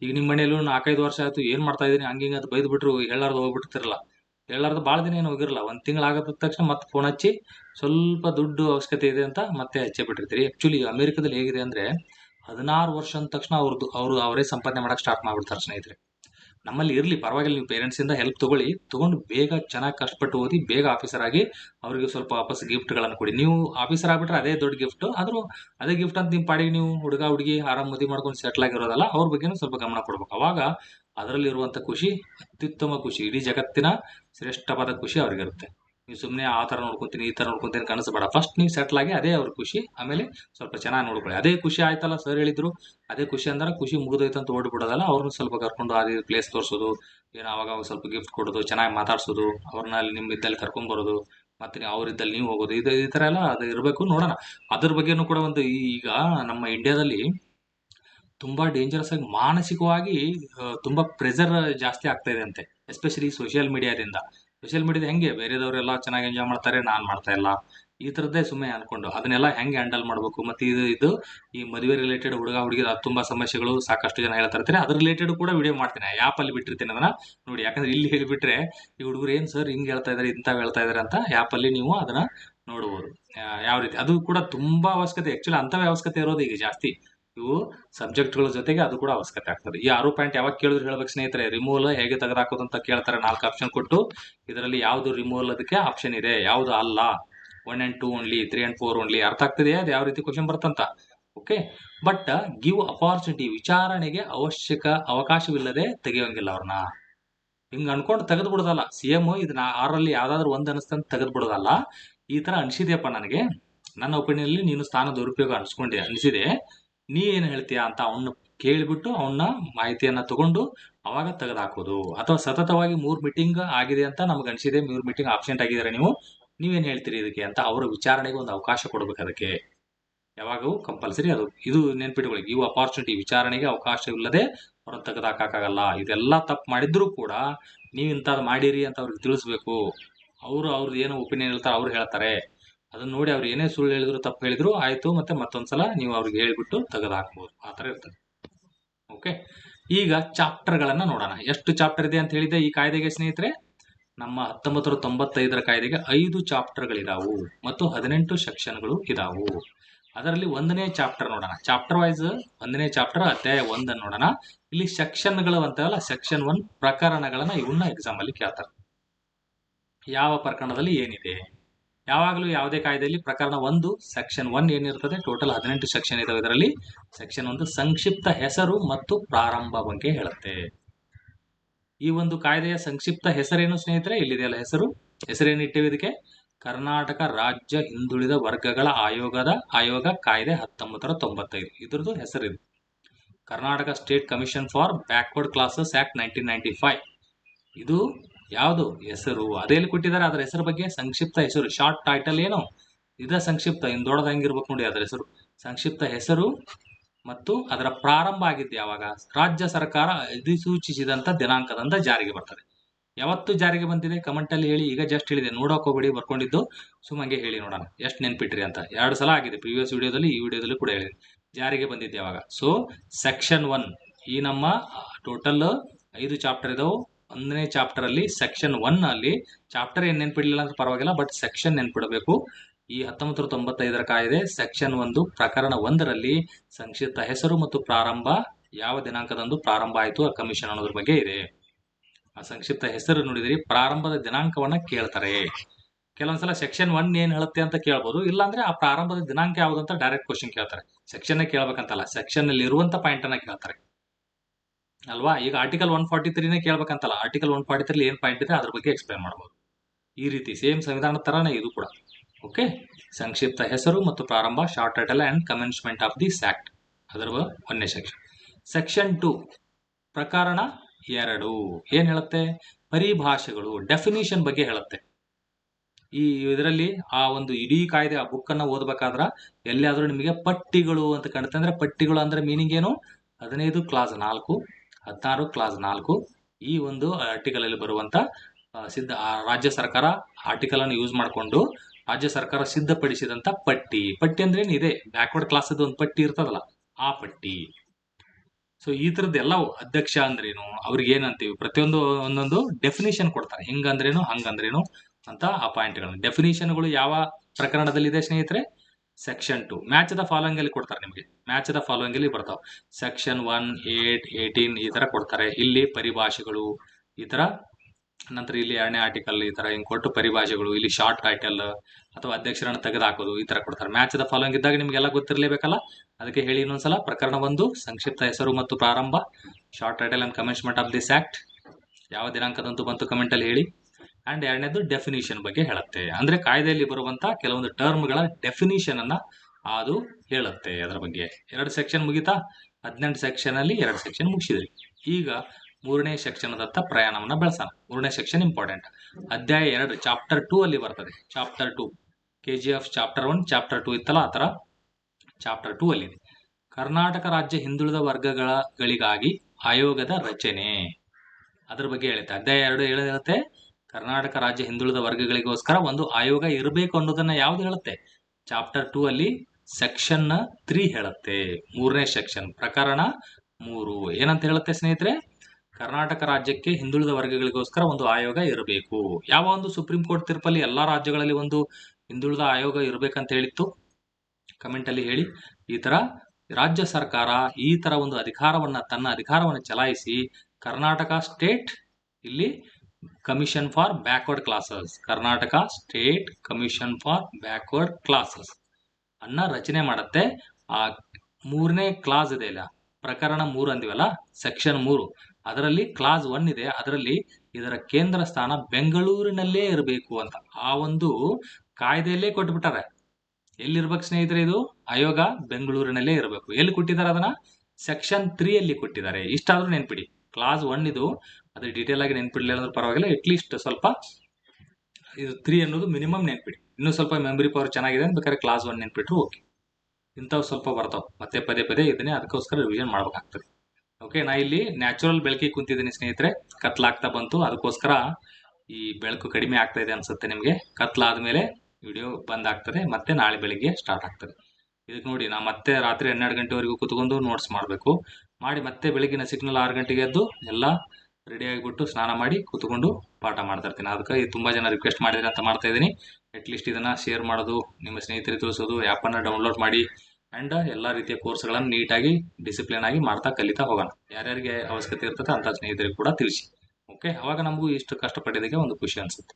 S1: ಈಗ ನಿಮ್ಮ ಮನೆಯಲ್ಲೂ ನಾಲ್ಕೈದು ವರ್ಷ ಆಯ್ತು, ಏನು ಮಾಡ್ತಾ ಇದೀನಿ ಹಂಗೆ ಹಿಂಗೆ ಅಂತ ಬೈದು ಬಿಟ್ರು ಹೇಳಾರ್ದು ಹೋಗ್ಬಿಡ್ತಿರಲ್ಲ ಹೇಳಾರ್ದು ಭಾಳ ದಿನ ಏನು ಹೋಗಿರಲ್ಲ. ಒಂದು ತಿಂಗಳು ಆಗದ ತಕ್ಷಣ ಮತ್ತೆ ಫೋನ್ ಹಚ್ಚಿ ಸ್ವಲ್ಪ ದುಡ್ಡು ಅವಶ್ಯಕತೆ ಇದೆ ಅಂತ ಮತ್ತೆ ಹಚ್ಚಿ ಬಿಟ್ಟಿರ್ತೀರಿ. ಆ್ಯಕ್ಚುಲಿ ಅಮೆರಿಕದಲ್ಲಿ ಹೇಗಿದೆ ಅಂದರೆ ಹದಿನಾರು ವರ್ಷ ಅಂದ ತಕ್ಷಣ ಅವ್ರದ್ದು ಅವರು ಅವರೇ ಸಂಪಾದನೆ ಮಾಡೋಕ್ಕೆ ಸ್ಟಾರ್ಟ್ ಮಾಡ್ಬಿಡ್ತಾರೆ ಸ್ನೇಹಿತರೆ. ನಮ್ಮಲ್ಲಿ ಇರಲಿ, ಪರವಾಗಿಲ್ಲ, ನೀವು ಪೇರೆಂಟ್ಸಿಂದ ಹೆಲ್ಪ್ ತೊಗೊಳ್ಳಿ. ತೊಗೊಂಡು ಬೇಗ ಚೆನ್ನಾಗಿ ಕಷ್ಟಪಟ್ಟು ಓದಿ, ಬೇಗ ಆಫೀಸರ್ ಆಗಿ ಅವರಿಗೆ ಸ್ವಲ್ಪ ವಾಪಸ್ ಗಿಫ್ಟ್ಗಳನ್ನು ಕೊಡಿ. ನೀವು ಆಫೀಸರ್ ಆಗಿಬಿಟ್ರೆ ಅದೇ ದೊಡ್ಡ ಗಿಫ್ಟ್ ಆದರೂ ಅದೇ ಗಿಫ್ಟ್ ಅಂತ ನಿಮ್ಮ ಪಾಡಿಗೆ ನೀವು ಹುಡುಗ, ಹುಡುಗಿ ಆರಾಮ ಮದುವೆ ಮಾಡ್ಕೊಂಡು ಸೆಟ್ಲ್ ಆಗಿರೋದಲ್ಲ, ಅವ್ರ ಬಗ್ಗೆನೂ ಸ್ವಲ್ಪ ಗಮನ ಕೊಡ್ಬೇಕು. ಅವಾಗ ಅದರಲ್ಲಿರುವಂಥ ಖುಷಿ, ಅತ್ಯುತ್ತಮ ಖುಷಿ. ಇಡೀ ಜಗತ್ತಿನ ಶ್ರೇಷ್ಠವಾದ ಖುಷಿ ಅವ್ರಿಗಿರುತ್ತೆ. ನೀವು ಸುಮ್ಮನೆ ಆ ಥರ ನೋಡ್ಕೊತೀನಿ, ಈ ಥರ ನೋಡ್ಕೊತೀನಿ ಕನಸಬೇಡ ಫಸ್ಟ್ ನೀವು ಸೆಟ್ಲ್ ಆಗಿ ಅದೇ ಅವ್ರ ಖುಷಿ, ಆಮೇಲೆ ಸ್ವಲ್ಪ ಚೆನ್ನಾಗಿ ನೋಡ್ಕೊಳ್ಳಿ. ಅದೇ ಖುಷಿ ಆಯ್ತಲ್ಲ ಸರ್ ಹೇಳಿದ್ರು. ಅದೇ ಖುಷಿ ಅಂದ್ರೆ ಖುಷಿ ಮುಗಿದೋಯ್ತು ಅಂತ ಓಡ್ಬಿಡೋದಲ್ಲ, ಅವ್ರನ್ನ ಸ್ವಲ್ಪ ಕರ್ಕೊಂಡು ಅದೇ ಪ್ಲೇಸ್ ತೋರಿಸೋದು, ಏನು ಅವಾಗ ಅವಾಗ ಸ್ವಲ್ಪ ಗಿಫ್ಟ್ ಕೊಡೋದು, ಚೆನ್ನಾಗಿ ಮಾತಾಡ್ಸೋದು, ಅವ್ರನ್ನ ಅಲ್ಲಿ ನಿಮ್ಮ ಇದ್ದಲ್ಲಿ ಕರ್ಕೊಂಬರೋದು ಮತ್ತೆ ಅವ್ರಿದ್ದಲ್ಲಿ ನೀವು ಹೋಗೋದು, ಇದು, ಈ ಥರ ಎಲ್ಲ ಅದು ಇರಬೇಕು ನೋಡೋಣ. ಅದ್ರ ಬಗ್ಗೆನೂ ಕೂಡ ಒಂದು ಈಗ ನಮ್ಮ ಇಂಡಿಯಾದಲ್ಲಿ ತುಂಬ ಡೇಂಜರಸ್ ಆಗಿ, ಮಾನಸಿಕವಾಗಿ ತುಂಬ ಪ್ರೆಷರ್ ಜಾಸ್ತಿ ಆಗ್ತಾ ಇದೆ ಅಂತೆ ಎಸ್ಪೆಷಲಿ ಸೋಷಿಯಲ್ ಮೀಡಿಯಾದಿಂದ ಸೋಷಿಯಲ್ ಮೀಡಿಯಾ ಹೆಂಗೆ? ಬೇರೆದವರೆಲ್ಲ ಚೆನ್ನಾಗಿ ಎಂಜಾಯ್ ಮಾಡ್ತಾರೆ, ನಾನು ಮಾಡ್ತಾ ಇಲ್ಲ. ಈ ಥರದ್ದೇ ಸುಮ್ಮನೆ ಅನ್ಕೊಂಡು, ಅದನ್ನೆಲ್ಲ ಹೆಂಗೆ ಹ್ಯಾಂಡಲ್ ಮಾಡಬೇಕು? ಮತ್ತು ಇದು ಇದು, ಈ ಮದುವೆ ರಿಲೇಟೆಡ್ ಹುಡುಗ ಹುಡುಗಿ ಅದು ತುಂಬ ಸಮಸ್ಯೆಗಳು, ಸಾಕಷ್ಟು ಜನ ಹೇಳ್ತಾ ಇರ್ತಾರೆ. ಅದ್ರ ರಿಲೇಟೆಡ್ ಕೂಡ ವಿಡಿಯೋ ಮಾಡ್ತೀನಿ. ಆ್ಯಪಲ್ಲಿ ಬಿಟ್ಟಿರ್ತೀನಿ ಅದನ್ನ. ನೋಡಿ, ಯಾಕಂದ್ರೆ ಇಲ್ಲಿ ಹೇಳಿಬಿಟ್ರೆ, ಈ ಹುಡುಗರು ಏನು ಸರ್ ಹಿಂಗೆ ಹೇಳ್ತಾ ಇದ್ದಾರೆ ಇಂಥವು ಹೇಳ್ತಾ ಇದ್ದಾರೆ ಅಂತ ಆ್ಯಪಲ್ಲಿ ನೀವು ಅದನ್ನ ನೋಡ್ಬೋದು. ಯಾವ ರೀತಿ? ಅದು ಕೂಡ ತುಂಬಾ ಅವಶ್ಯಕತೆ. ಆ್ಯಕ್ಚುಲಿ ಅಂಥವೇ ಅವಶ್ಯಕತೆ ಇರೋದು ಈಗ ಜಾಸ್ತಿ. ಇವು ಸಬ್ಜೆಕ್ಟ್ಗಳ ಜೊತೆಗೆ ಅದು ಕೂಡ ಅವಶ್ಯಕತೆ ಆಗ್ತದೆ. ಈ ಆರು ಪಾಯಿಂಟ್ ಯಾವಾಗ ಕೇಳಿದ್ರು ಹೇಳ್ಬೇಕು ಸ್ನೇಹಿತರೆ ರಿಮೂವಲ್ ಹೇಗೆ ತೆಗೆದಾಕೋದು ಅಂತ ಕೇಳ್ತಾರೆ, ನಾಲ್ಕು ಆಪ್ಷನ್ ಕೊಟ್ಟು ಇದರಲ್ಲಿ ಯಾವುದು ರಿಮೂವಲ್ ಅದಕ್ಕೆ ಆಪ್ಷನ್ ಇದೆ, ಯಾವುದು ಅಲ್ಲ? One and two only three and four only ಅರ್ಥ ಆಗ್ತಿದೆಯಾ? ಅದು ಯಾವ ರೀತಿ ಕ್ವಶನ್ ಬರ್ತಂತ ಓಕೆ ಬಟ್ ಗಿವ್ ಅಪಾರ್ಚುನಿಟಿ ವಿಚಾರಣೆಗೆ ಅವಶ್ಯಕ ಅವಕಾಶವಿಲ್ಲದೆ ತೆಗೆಯೋಂಗಿಲ್ಲ ಅವ್ರನ್ನ. ಹಿಂಗೆ ಅನ್ಕೊಂಡು ತೆಗೆದು ಬಿಡೋದಲ್ಲ ಸಿ ಎಂ ಇದನ್ನ ಆರಲ್ಲಿ ಯಾವ್ದಾದ್ರು ಒಂದು ಅನಿಸ್ತಂತ ತೆಗೆದು ಬಿಡೋದಲ್ಲ ಈ ತರ ಅನಿಸಿದೆಯಪ್ಪ ನನಗೆ. ನನ್ನ ಒಪಿನಿಯನ್ ನೀನು ಸ್ಥಾನ ದುರುಪಯೋಗ ಅನ್ಸ್ಕೊಂಡೆ ಅನ್ಸಿದೆ. ನೀ ಏನು ಹೇಳ್ತೀಯಾ ಅಂತ ಅವನ್ನ ಕೇಳಿಬಿಟ್ಟು ಅವನ್ನ ಮಾಹಿತಿಯನ್ನ ತಗೊಂಡು ಅವಾಗ ತೆಗೆದಾಕೋದು. ಅಥವಾ ಸತತವಾಗಿ ಮೂರು ಮೀಟಿಂಗ್ ಆಗಿದೆ ಅಂತ ನಮ್ಗೆ ಅನಿಸಿದೆ, ಮೂರು ಮೀಟಿಂಗ್ ಆಬ್ಸೆಂಟ್ ಆಗಿದ್ದಾರೆ ನೀವು, ನೀವೇನು ಹೇಳ್ತೀರಿ ಇದಕ್ಕೆ ಅಂತ ಅವರ ವಿಚಾರಣೆಗೆ ಒಂದು ಅವಕಾಶ ಕೊಡ್ಬೇಕು ಅದಕ್ಕೆ. ಯಾವಾಗೂ ಕಂಪಲ್ಸರಿ ಅದು. ಇದು ನೆನ್ಪಿಟ್ಕೊಳ್ಳಿ, ಈ ಅಪಾರ್ಚುನಿಟಿ ವಿಚಾರಣೆಗೆ ಅವಕಾಶವಿಲ್ಲದೆ ಅವ್ರನ್ನ ತೆಗೆದಾಕಾಗಲ್ಲ ಇದೆಲ್ಲ ತಪ್ಪು ಮಾಡಿದ್ರೂ ಕೂಡ ನೀವು ಇಂಥದ್ದು ಮಾಡಿರಿ ಅಂತ ಅವ್ರಿಗೆ ತಿಳಿಸ್ಬೇಕು. ಅವರು ಅವ್ರದ್ದು ಏನು ಒಪಿನಿಯನ್ ಹೇಳ್ತಾರೆ, ಅವ್ರು ಹೇಳ್ತಾರೆ. ಅದನ್ನ ನೋಡಿ ಅವ್ರು ಏನೇ ಸುಳ್ಳು ಹೇಳಿದ್ರು, ತಪ್ಪು ಹೇಳಿದ್ರು, ಆಯ್ತು ಮತ್ತೆ ಮತ್ತೊಂದ್ಸಲ ನೀವು ಅವ್ರಿಗೆ ಹೇಳ್ಬಿಟ್ಟು ತೆಗೆದು ಹಾಕ್ಬೋದು ಆ ಥರ ಇರ್ತದೆ. ಓಕೆ? ಈಗ ಚಾಪ್ಟರ್ಗಳನ್ನು ನೋಡೋಣ. ಎಷ್ಟು ಚಾಪ್ಟರ್ ಇದೆ ಅಂತ ಹೇಳಿದೆ ಈ ಕಾಯ್ದೆಗೆ ಸ್ನೇಹಿತರೆ? ನಮ್ಮ ಹತ್ತೊಂಬತ್ತು ತೊಂಬತ್ತೈದರ ಕಾಯ್ದೆಗೆ ಐದು ಚಾಪ್ಟರ್ಗಳಿದಾವು ಮತ್ತು ಹದಿನೆಂಟು ಸೆಕ್ಷನ್ಗಳು ಇದಾವು. ಅದರಲ್ಲಿ ಒಂದನೇ ಚಾಪ್ಟರ್ ನೋಡೋಣ. ಚಾಪ್ಟರ್ ವೈಸ್ ಒಂದನೇ ಚಾಪ್ಟರ್, ಅಧ್ಯಾಯ ಒಂದನ್ನು ನೋಡೋಣ. ಇಲ್ಲಿ ಸೆಕ್ಷನ್ಗಳು ಹೇಳಲ್ಲ ಸೆಕ್ಷನ್ ಒನ್ ಪ್ರಕರಣಗಳನ್ನ ಇವನ್ನ ಎಕ್ಸಾಮ್ ಅಲ್ಲಿ ಕೇಳ್ತಾರೆ. ಯಾವ ಪ್ರಕರಣದಲ್ಲಿ ಏನಿದೆ? ಯಾವಾಗಲೂ ಯಾವುದೇ ಕಾಯ್ದೆಯಲ್ಲಿ ಪ್ರಕರಣ ಒಂದು ಸೆಕ್ಷನ್ ಒನ್ ಏನಿರ್ತದೆ ಟೋಟಲ್ ಹದಿನೆಂಟು ಸೆಕ್ಷನ್ ಇದಾವೆ ಇದರಲ್ಲಿ. ಸೆಕ್ಷನ್ ಒಂದು ಸಂಕ್ಷಿಪ್ತ ಹೆಸರು ಮತ್ತು ಪ್ರಾರಂಭ ಬಗ್ಗೆ ಹೇಳುತ್ತೆ. ಈ ಒಂದು ಕಾಯ್ದೆಯ ಸಂಕ್ಷಿಪ್ತ ಹೆಸರೇನು ಸ್ನೇಹಿತರೆ? ಇಲ್ಲಿದೆಯಲ್ಲ ಹೆಸರು. ಹೆಸರೇನಿಟ್ಟಿವೆ ಇದಕ್ಕೆ? ಕರ್ನಾಟಕ ರಾಜ್ಯ ಹಿಂದುಳಿದ ವರ್ಗಗಳ ಆಯೋಗದ ಆಯೋಗ ಕಾಯ್ದೆ ಹತ್ತೊಂಬತ್ತರ ತೊಂಬತ್ತೈದು. ಇದ್ರದ್ದು ಹೆಸರಿದೆ. Karnataka state commission for backward classes act nineteen ninety five ಇದು ಯಾವುದು ಹೆಸರು ಅದೇಲಿ ಕೊಟ್ಟಿದ್ದಾರೆ, ಅದರ ಹೆಸರು ಬಗ್ಗೆ ಸಂಕ್ಷಿಪ್ತ ಹೆಸರು ಶಾರ್ಟ್ ಟೈಟಲ್ ಏನು? ಇದ ಸಂಕ್ಷಿಪ್ತ, ಇನ್ ದೊಡ್ಡದ ಹೆಂಗಿರ್ಬೇಕು ನೋಡಿ ಅದರ ಹೆಸರು. ಸಂಕ್ಷಿಪ್ತ ಹೆಸರು ಮತ್ತು ಅದರ ಪ್ರಾರಂಭ ಆಗಿದ್ದು ಯಾವಾಗ? ರಾಜ್ಯ ಸರ್ಕಾರ ಅಧಿಸೂಚಿಸಿದಂಥ ದಿನಾಂಕದಂತ ಜಾರಿಗೆ ಬರ್ತದೆ. ಯಾವತ್ತು ಜಾರಿಗೆ ಬಂದಿದೆ? ಕಮೆಂಟಲ್ಲಿ ಹೇಳಿ, ಈಗ ಜಸ್ಟ್ ಹೇಳಿದೆ. ನೋಡೋಕೆ ಹೋಗ್ಬೇಡಿ, ಬರ್ಕೊಂಡಿದ್ದು ಸುಮ್ಮಂಗೆ ಹೇಳಿ ನೋಡೋಣ. ಎಷ್ಟು ನೆನ್ಪಿಟ್ರಿ ಅಂತ. ಎರಡು ಸಲ ಆಗಿದೆ ಪ್ರಿವಿಯಸ್ ವಿಡಿಯೋದಲ್ಲಿ, ಈ ವಿಡಿಯೋದಲ್ಲಿ ಕೂಡ ಹೇಳಿದೆ. ಜಾರಿಗೆ ಬಂದಿದ್ದು ಯಾವಾಗ? ಸೊ ಸೆಕ್ಷನ್ ಒನ್ ಈ ನಮ್ಮ ಟೋಟಲ್ ಐದು ಚಾಪ್ಟರ್ ಇದಾವೆ. ಒಂದನೇ ಚಾಪ್ಟರ್ ಅಲ್ಲಿ ಸೆಕ್ಷನ್ ಒನ್ ಅಲ್ಲಿ ಚಾಪ್ಟರ್ ಏನ್ ನೆನ್ಪಿಡಲಿಲ್ಲ ಅಂದ್ರೆ ಪರವಾಗಿಲ್ಲ ಬಟ್ ಸೆಕ್ಷನ್ ನೆನ್ಪಿಡಬೇಕು. ಈ ಹತ್ತೊಂಬತ್ತು ತೊಂಬತ್ತೈದರ ಕಾಯ್ದೆ ಸೆಕ್ಷನ್ ಒಂದು, ಪ್ರಕರಣ ಒಂದರಲ್ಲಿ ಸಂಕ್ಷಿಪ್ತ ಹೆಸರು ಮತ್ತು ಪ್ರಾರಂಭ, ಯಾವ ದಿನಾಂಕದಂದು ಪ್ರಾರಂಭ ಆಯಿತು, ಆ ಕಮಿಷನ್ ಅನ್ನೋದ್ರ ಬಗ್ಗೆ ಇದೆ. ಆ ಸಂಕ್ಷಿಪ್ತ ಹೆಸರು ನೋಡಿದ್ರಿ, ಪ್ರಾರಂಭದ ದಿನಾಂಕವನ್ನ ಕೇಳ್ತಾರೆ. ಕೆಲವೊಂದ್ಸಲ ಸೆಕ್ಷನ್ ಒನ್ ಏನ್ ಹೇಳುತ್ತೆ ಅಂತ ಕೇಳ್ಬೋದು, ಇಲ್ಲಾಂದ್ರೆ ಆ ಪ್ರಾರಂಭದ ದಿನಾಂಕ ಯಾವುದು ಅಂತ ಡೈರೆಕ್ಟ್ ಕ್ವಶನ್ ಕೇಳ್ತಾರೆ. ಸೆಕ್ಷನ್ ಕೇಳ್ಬೇಕಂತಲ್ಲ ಸೆಕ್ಷನ್ ಅಲ್ಲಿ ಇರುವಂತ ಪಾಯಿಂಟ್ ಅನ್ನ ಕೇಳ್ತಾರೆ. ಅಲ್ವಾ? ಈಗ ಆರ್ಟಿಕಲ್ ಒನ್ ಫಾರ್ಟಿ ತ್ರೀನೇ ಕೇಳ್ಬೇಕಂತಲ್ಲ ಆರ್ಟಿಕಲ್ ಒನ್ ಫಾರ್ಟಿ ತ್ರೀ ಏನು ಪಾಯಿಂಟ್ ಇದೆ, ಅದ್ರ ಬಗ್ಗೆ ಎಕ್ಸ್ಪ್ಲೇನ್ ಮಾಡ್ಬೋದು. ಈ ರೀತಿ ಸೇಮ್ ಸಂವಿಧಾನ ಥರನೇ ಇದು ಕೂಡ. ಓಕೆ ಸಂಕ್ಷಿಪ್ತ ಹೆಸರು ಮತ್ತು ಪ್ರಾರಂಭ short title and commencement of this act ಅದರ ಒಂದನೇ ಸೆಕ್ಷನ್ ಸೆಕ್ಷನ್ ಟು ಪ್ರಕರಣ ಎರಡು. ಏನು ಹೇಳುತ್ತೆ? ಪರಿಭಾಷೆಗಳು ಡೆಫಿನಿಷನ್ ಬಗ್ಗೆ ಹೇಳುತ್ತೆ. ಈ ಇದರಲ್ಲಿ ಆ ಒಂದು ಇಡೀ ಕಾಯ್ದೆ, ಆ ಬುಕ್ಕನ್ನು ಓದಬೇಕಾದ್ರೆ ಎಲ್ಲಿಯಾದರೂ ನಿಮಗೆ ಪಟ್ಟಿಗಳು ಅಂತ ಕಾಣುತ್ತೆ. ಅಂದರೆ ಪಟ್ಟಿಗಳು ಅಂದ್ರೆ ಮೀನಿಂಗ್ ಏನು? ಹದಿನೈದು ಕ್ಲಾಸ್ ನಾಲ್ಕು ಹದಿನಾರು ಕ್ಲಾಸ್ ನಾಲ್ಕು ಈ ಒಂದು ಆರ್ಟಿಕಲ್ ಅಲ್ಲಿ ಬರುವಂತ ಸಿದ್ಧ ರಾಜ್ಯ ಸರ್ಕಾರ ಆರ್ಟಿಕಲ್ ಅನ್ನು ಯೂಸ್ ಮಾಡಿಕೊಂಡು ರಾಜ್ಯ ಸರ್ಕಾರ ಸಿದ್ಧಪಡಿಸಿದಂತ ಪಟ್ಟಿ. ಪಟ್ಟಿ ಅಂದ್ರೆ ಏನಿದೆ ಬ್ಯಾಕ್ವರ್ಡ್ ಕ್ಲಾಸ್ ಒಂದು ಪಟ್ಟಿ ಇರ್ತದಲ್ಲ, ಆ ಪಟ್ಟಿ. ಸೊ ಈ ತರದ್ದು ಎಲ್ಲವೂ ಅಧ್ಯಕ್ಷ ಅಂದ್ರೇನು? ಅವ್ರಿಗೆ ಏನಂತೀವಿ? ಪ್ರತಿಯೊಂದು ಒಂದೊಂದು ಡೆಫಿನೇಷನ್ ಕೊಡ್ತಾರೆ. ಹಿಂಗಂದ್ರೇನು ಹಂಗಂದ್ರೇನು ಅಂತ ಆ ಪಾಯಿಂಟ್ಗಳನ್ನು ಡೆಫಿನೇಷನ್ಗಳು ಯಾವ ಪ್ರಕರಣದಲ್ಲಿದೆ ಸ್ನೇಹಿತರೆ? Section two match the following ಅಲ್ಲಿ ಕೊಡ್ತಾರೆ ನಿಮಗೆ. ಮ್ಯಾಚ್ ದ ಫಾಲೋಯಿಂಗ್ ಅಲ್ಲಿ ಬರ್ತಾವೆ. ಸೆಕ್ಷನ್ ಒನ್ ಏಟ್ ಏಯ್ಟೀನ್ ಈ ತರ ಕೊಡ್ತಾರೆ. ಇಲ್ಲಿ ಪರಿಭಾಷೆಗಳು ಈ ತರ. ನಂತರ ಇಲ್ಲಿ ಎರಡನೇ ಆರ್ಟಿಕಲ್ ಈ ತರ ಹಿಂಗೆ ಕೊಟ್ಟು ಪರಿಭಾಷೆಗಳು, ಇಲ್ಲಿ ಶಾರ್ಟ್ ಟೈಟಲ್ ಅಥವಾ ಅಧ್ಯಕ್ಷರನ್ನು ತೆಗೆದುಹಾಕೋದು ಈ ತರ ಕೊಡ್ತಾರೆ. ಮ್ಯಾಚ್ ದ ಫಾಲೋಯಿಂಗ್ ಇದ್ದಾಗ ನಿಮಗೆಲ್ಲ ಗೊತ್ತಿರಲೇಬೇಕಲ್ಲ? ಅದಕ್ಕೆ ಹೇಳಿ ಇನ್ನೊಂದ್ಸಲ ಪ್ರಕರಣ ಒಂದು, ಸಂಕ್ಷಿಪ್ತ ಹೆಸರು ಮತ್ತು ಪ್ರಾರಂಭ. Short title and commencement of this act ಯಾವ ದಿನಾಂಕದಂತೂ ಬಂತು ಕಮೆಂಟಲ್ಲಿ ಹೇಳಿ. ಅಂಡ್ ಎರಡನೇದು ಡೆಫಿನಿಷನ್ ಬಗ್ಗೆ ಹೇಳುತ್ತೆ. ಅಂದ್ರೆ ಕಾಯ್ದೆಯಲ್ಲಿ ಬರುವಂತ ಕೆಲವೊಂದು ಟರ್ಮ್ಗಳ ಡೆಫಿನಿಷನ್ ಅನ್ನ ಅದು ಹೇಳುತ್ತೆ ಅದರ ಬಗ್ಗೆ. ಎರಡು ಸೆಕ್ಷನ್ ಮುಗಿತಾ, ಹದಿನೆಂಟು ಸೆಕ್ಷನ್ ಅಲ್ಲಿ ಎರಡು ಸೆಕ್ಷನ್ ಮುಗಿಸಿದ್ರಿ. ಈಗ ಮೂರನೇ ಸೆಕ್ಷನ್ದತ್ತ ಪ್ರಯಾಣವನ್ನು ಬೆಳೆಸೋಣ. ಮೂರನೇ ಸೆಕ್ಷನ್ ಇಂಪಾರ್ಟೆಂಟ್ ಅಧ್ಯಾಯ ಎರಡು ಚಾಪ್ಟರ್ ಟೂ ಅಲ್ಲಿ ಬರ್ತದೆ. Chapter two K G F chapter one chapter two ಇತ್ತಲ್ಲ ಆ ಥರ? ಚಾಪ್ಟರ್ ಟೂ ಅಲ್ಲಿ. ಕರ್ನಾಟಕ ರಾಜ್ಯ ಹಿಂದುಳಿದ ವರ್ಗಗಳಿಗಾಗಿ ಆಯೋಗದ ರಚನೆ. ಅದ್ರ ಬಗ್ಗೆ ಹೇಳುತ್ತೆ. ಅಧ್ಯಾಯ ಎರಡು ಹೇಳುತ್ತೆ. ಕರ್ನಾಟಕ ರಾಜ್ಯ ಹಿಂದುಳಿದ ವರ್ಗಗಳಿಗೋಸ್ಕರ ಒಂದು ಆಯೋಗ ಇರಬೇಕು ಅನ್ನೋದನ್ನ ಯಾವ್ದು ಹೇಳುತ್ತೆ? ಚಾಪ್ಟರ್ ಟೂ ಅಲ್ಲಿ ಸೆಕ್ಷನ್ ತ್ರೀ ಹೇಳುತ್ತೆ. ಮೂರನೇ ಸೆಕ್ಷನ್ ಪ್ರಕರಣ ಮೂರು. ಏನಂತ ಹೇಳುತ್ತೆ ಸ್ನೇಹಿತರೆ? ಕರ್ನಾಟಕ ರಾಜ್ಯಕ್ಕೆ ಹಿಂದುಳಿದ ವರ್ಗಗಳಿಗೋಸ್ಕರ ಒಂದು ಆಯೋಗ ಇರಬೇಕು. ಯಾವ ಒಂದು ಸುಪ್ರೀಂ ಕೋರ್ಟ್ ತೀರ್ಪಲ್ಲಿ ಎಲ್ಲಾ ರಾಜ್ಯಗಳಲ್ಲಿ ಒಂದು ಹಿಂದುಳಿದ ಆಯೋಗ ಇರಬೇಕಂತ ಹೇಳಿತ್ತು? ಕಮೆಂಟ್ ಅಲ್ಲಿ ಹೇಳಿ. ಈ ತರ ರಾಜ್ಯ ಸರ್ಕಾರ ಈ ತರ ಒಂದು ಅಧಿಕಾರವನ್ನ ತನ್ನ ಅಧಿಕಾರವನ್ನು ಚಲಾಯಿಸಿ ಕರ್ನಾಟಕ ಸ್ಟೇಟ್ ಇಲ್ಲಿ commission for backward classes Karnataka state commission for backward classes ಅನ್ನ ರಚನೆ ಮಾಡುತ್ತೆ. ಆ ಮೂರನೇ ಕ್ಲಾಸ್ ಇದೆ ಇಲ್ಲ ಪ್ರಕರಣ ಮೂರು ಅಂದಿವಲ್ಲ ಸೆಕ್ಷನ್ ಮೂರು. ಅದರಲ್ಲಿ ಕ್ಲಾಸ್ ಒನ್ ಇದೆ. ಅದರಲ್ಲಿ ಇದರ ಕೇಂದ್ರ ಸ್ಥಾನ ಬೆಂಗಳೂರಿನಲ್ಲೇ ಇರಬೇಕು ಅಂತ. ಆ ಒಂದು ಕಾಯ್ದೆಯಲ್ಲೇ ಕೊಟ್ಬಿಟ್ಟಾರೆ. ಎಲ್ಲಿರ್ಬೇಕು ಸ್ನೇಹಿತರೆ ಇದು? ಆಯೋಗ ಬೆಂಗಳೂರಿನಲ್ಲೇ ಇರಬೇಕು. ಎಲ್ಲಿ ಕೊಟ್ಟಿದ್ದಾರೆ ಅದನ್ನ? ಸೆಕ್ಷನ್ ತ್ರೀ ಅಲ್ಲಿ ಕೊಟ್ಟಿದ್ದಾರೆ. ಇಷ್ಟಾದ್ರೂ ನೆನ್ಪಿಡಿ. ಕ್ಲಾಸ್ ಒನ್ ಇದು ಅದು ಡೀಟೇಲ್ ಆಗಿ ನೆನ್ಪಿಡ್ಲಿಲ್ಲ ಅಂದ್ರೆ ಪರವಾಗಿಲ್ಲ ಅಟ್ಲೀಸ್ಟ್ ಸ್ವಲ್ಪ ಇದು ತ್ರೀ ಅನ್ನೋದು ಮಿನಿಮಮ್ ನೆನ್ಪಿಡಿ. ಇನ್ನೂ ಸ್ವಲ್ಪ ಮೆಮೊರಿ ಪವರ್ ಚೆನ್ನಾಗಿದೆ ಅಂತ ಬೇಕಾದ್ರೆ ಕ್ಲಾಸ್ ಒನ್ ನೆನ್ಪಿಟ್ರು ಓಕೆ ಇಂಥವು ಸ್ವಲ್ಪ ಬರ್ತಾವ್. ಮತ್ತೆ ಪದೇ ಪದೇ ಇದನ್ನೇ ಅದಕ್ಕೋಸ್ಕರ ರಿವಿಷನ್ ಮಾಡ್ಬೇಕಾಗ್ತದೆ. ಓಕೆ ನಾ ಇಲ್ಲಿ ನ್ಯಾಚುರಲ್ ಬೆಳಕಿಗೆ ಕುಂತಿದ್ದೀನಿ ಸ್ನೇಹಿತರೆ. ಕತ್ಲಾಗ್ತಾ ಬಂತು. ಅದಕ್ಕೋಸ್ಕರ ಈ ಬೆಳಕು ಕಡಿಮೆ ಆಗ್ತಾ ಇದೆ ಅನ್ಸುತ್ತೆ ನಿಮಗೆ. ಕತ್ಲಾದ್ಮೇಲೆ ವಿಡಿಯೋ ಬಂದ್ ಆಗ್ತದೆ ಮತ್ತೆ ನಾಳೆ ಬೆಳಿಗ್ಗೆ ಸ್ಟಾರ್ಟ್ ಆಗ್ತದೆ. ಇದಕ್ಕೆ ನೋಡಿ, ನಾ ಮತ್ತೆ ರಾತ್ರಿ ಹನ್ನೆರಡು ಗಂಟೆವರೆಗೂ ಕುತ್ಕೊಂಡು ನೋಟ್ಸ್ ಮಾಡಬೇಕು. ಮಾಡಿ ಮತ್ತೆ ಬೆಳಗಿನ ಸಿಗ್ನಲ್ ಆರು ಗಂಟೆಗೆ ಎದ್ದು ಎಲ್ಲ ರೆಡಿ ಆಗಿಬಿಟ್ಟು ಸ್ನಾನ ಮಾಡಿ ಕೂತ್ಕೊಂಡು ಪಾಠ ಮಾಡ್ತಾ ಇರ್ತೀನಿ. ಅದಕ್ಕೆ ತುಂಬ ಜನ ರಿಕ್ವೆಸ್ಟ್ ಮಾಡಿದ್ರೆ ಅಂತ ಮಾಡ್ತಾ ಇದ್ದೀನಿ. ಅಟ್ಲೀಸ್ಟ್ ಇದನ್ನ ಶೇರ್ ಮಾಡೋದು, ನಿಮ್ಮ ಸ್ನೇಹಿತರಿಗೆ ತಿಳಿಸೋದು ಆ್ಯಪನ್ನು ಡೌನ್ಲೋಡ್ ಮಾಡಿ ಆ್ಯಂಡ್ ಎಲ್ಲ ರೀತಿಯ ಕೋರ್ಸ್ಗಳನ್ನು ನೀಟಾಗಿ ಡಿಸಿಪ್ಲಿನ್ ಆಗಿ ಮಾಡ್ತಾ ಕಲಿತಾ ಹೋಗೋಣ. ಯಾರ್ಯಾರಿಗೆ ಅವಶ್ಯಕತೆ ಇರ್ತದೆ ಅಂತ ಸ್ನೇಹಿತರಿಗೆ ಕೂಡ ತಿಳಿಸಿ. ಓಕೆ ಅವಾಗ ನಮಗೂ ಇಷ್ಟು ಕಷ್ಟಪಟ್ಟಿದ್ದಕ್ಕೆ ಒಂದು ಖುಷಿ ಅನ್ಸುತ್ತೆ.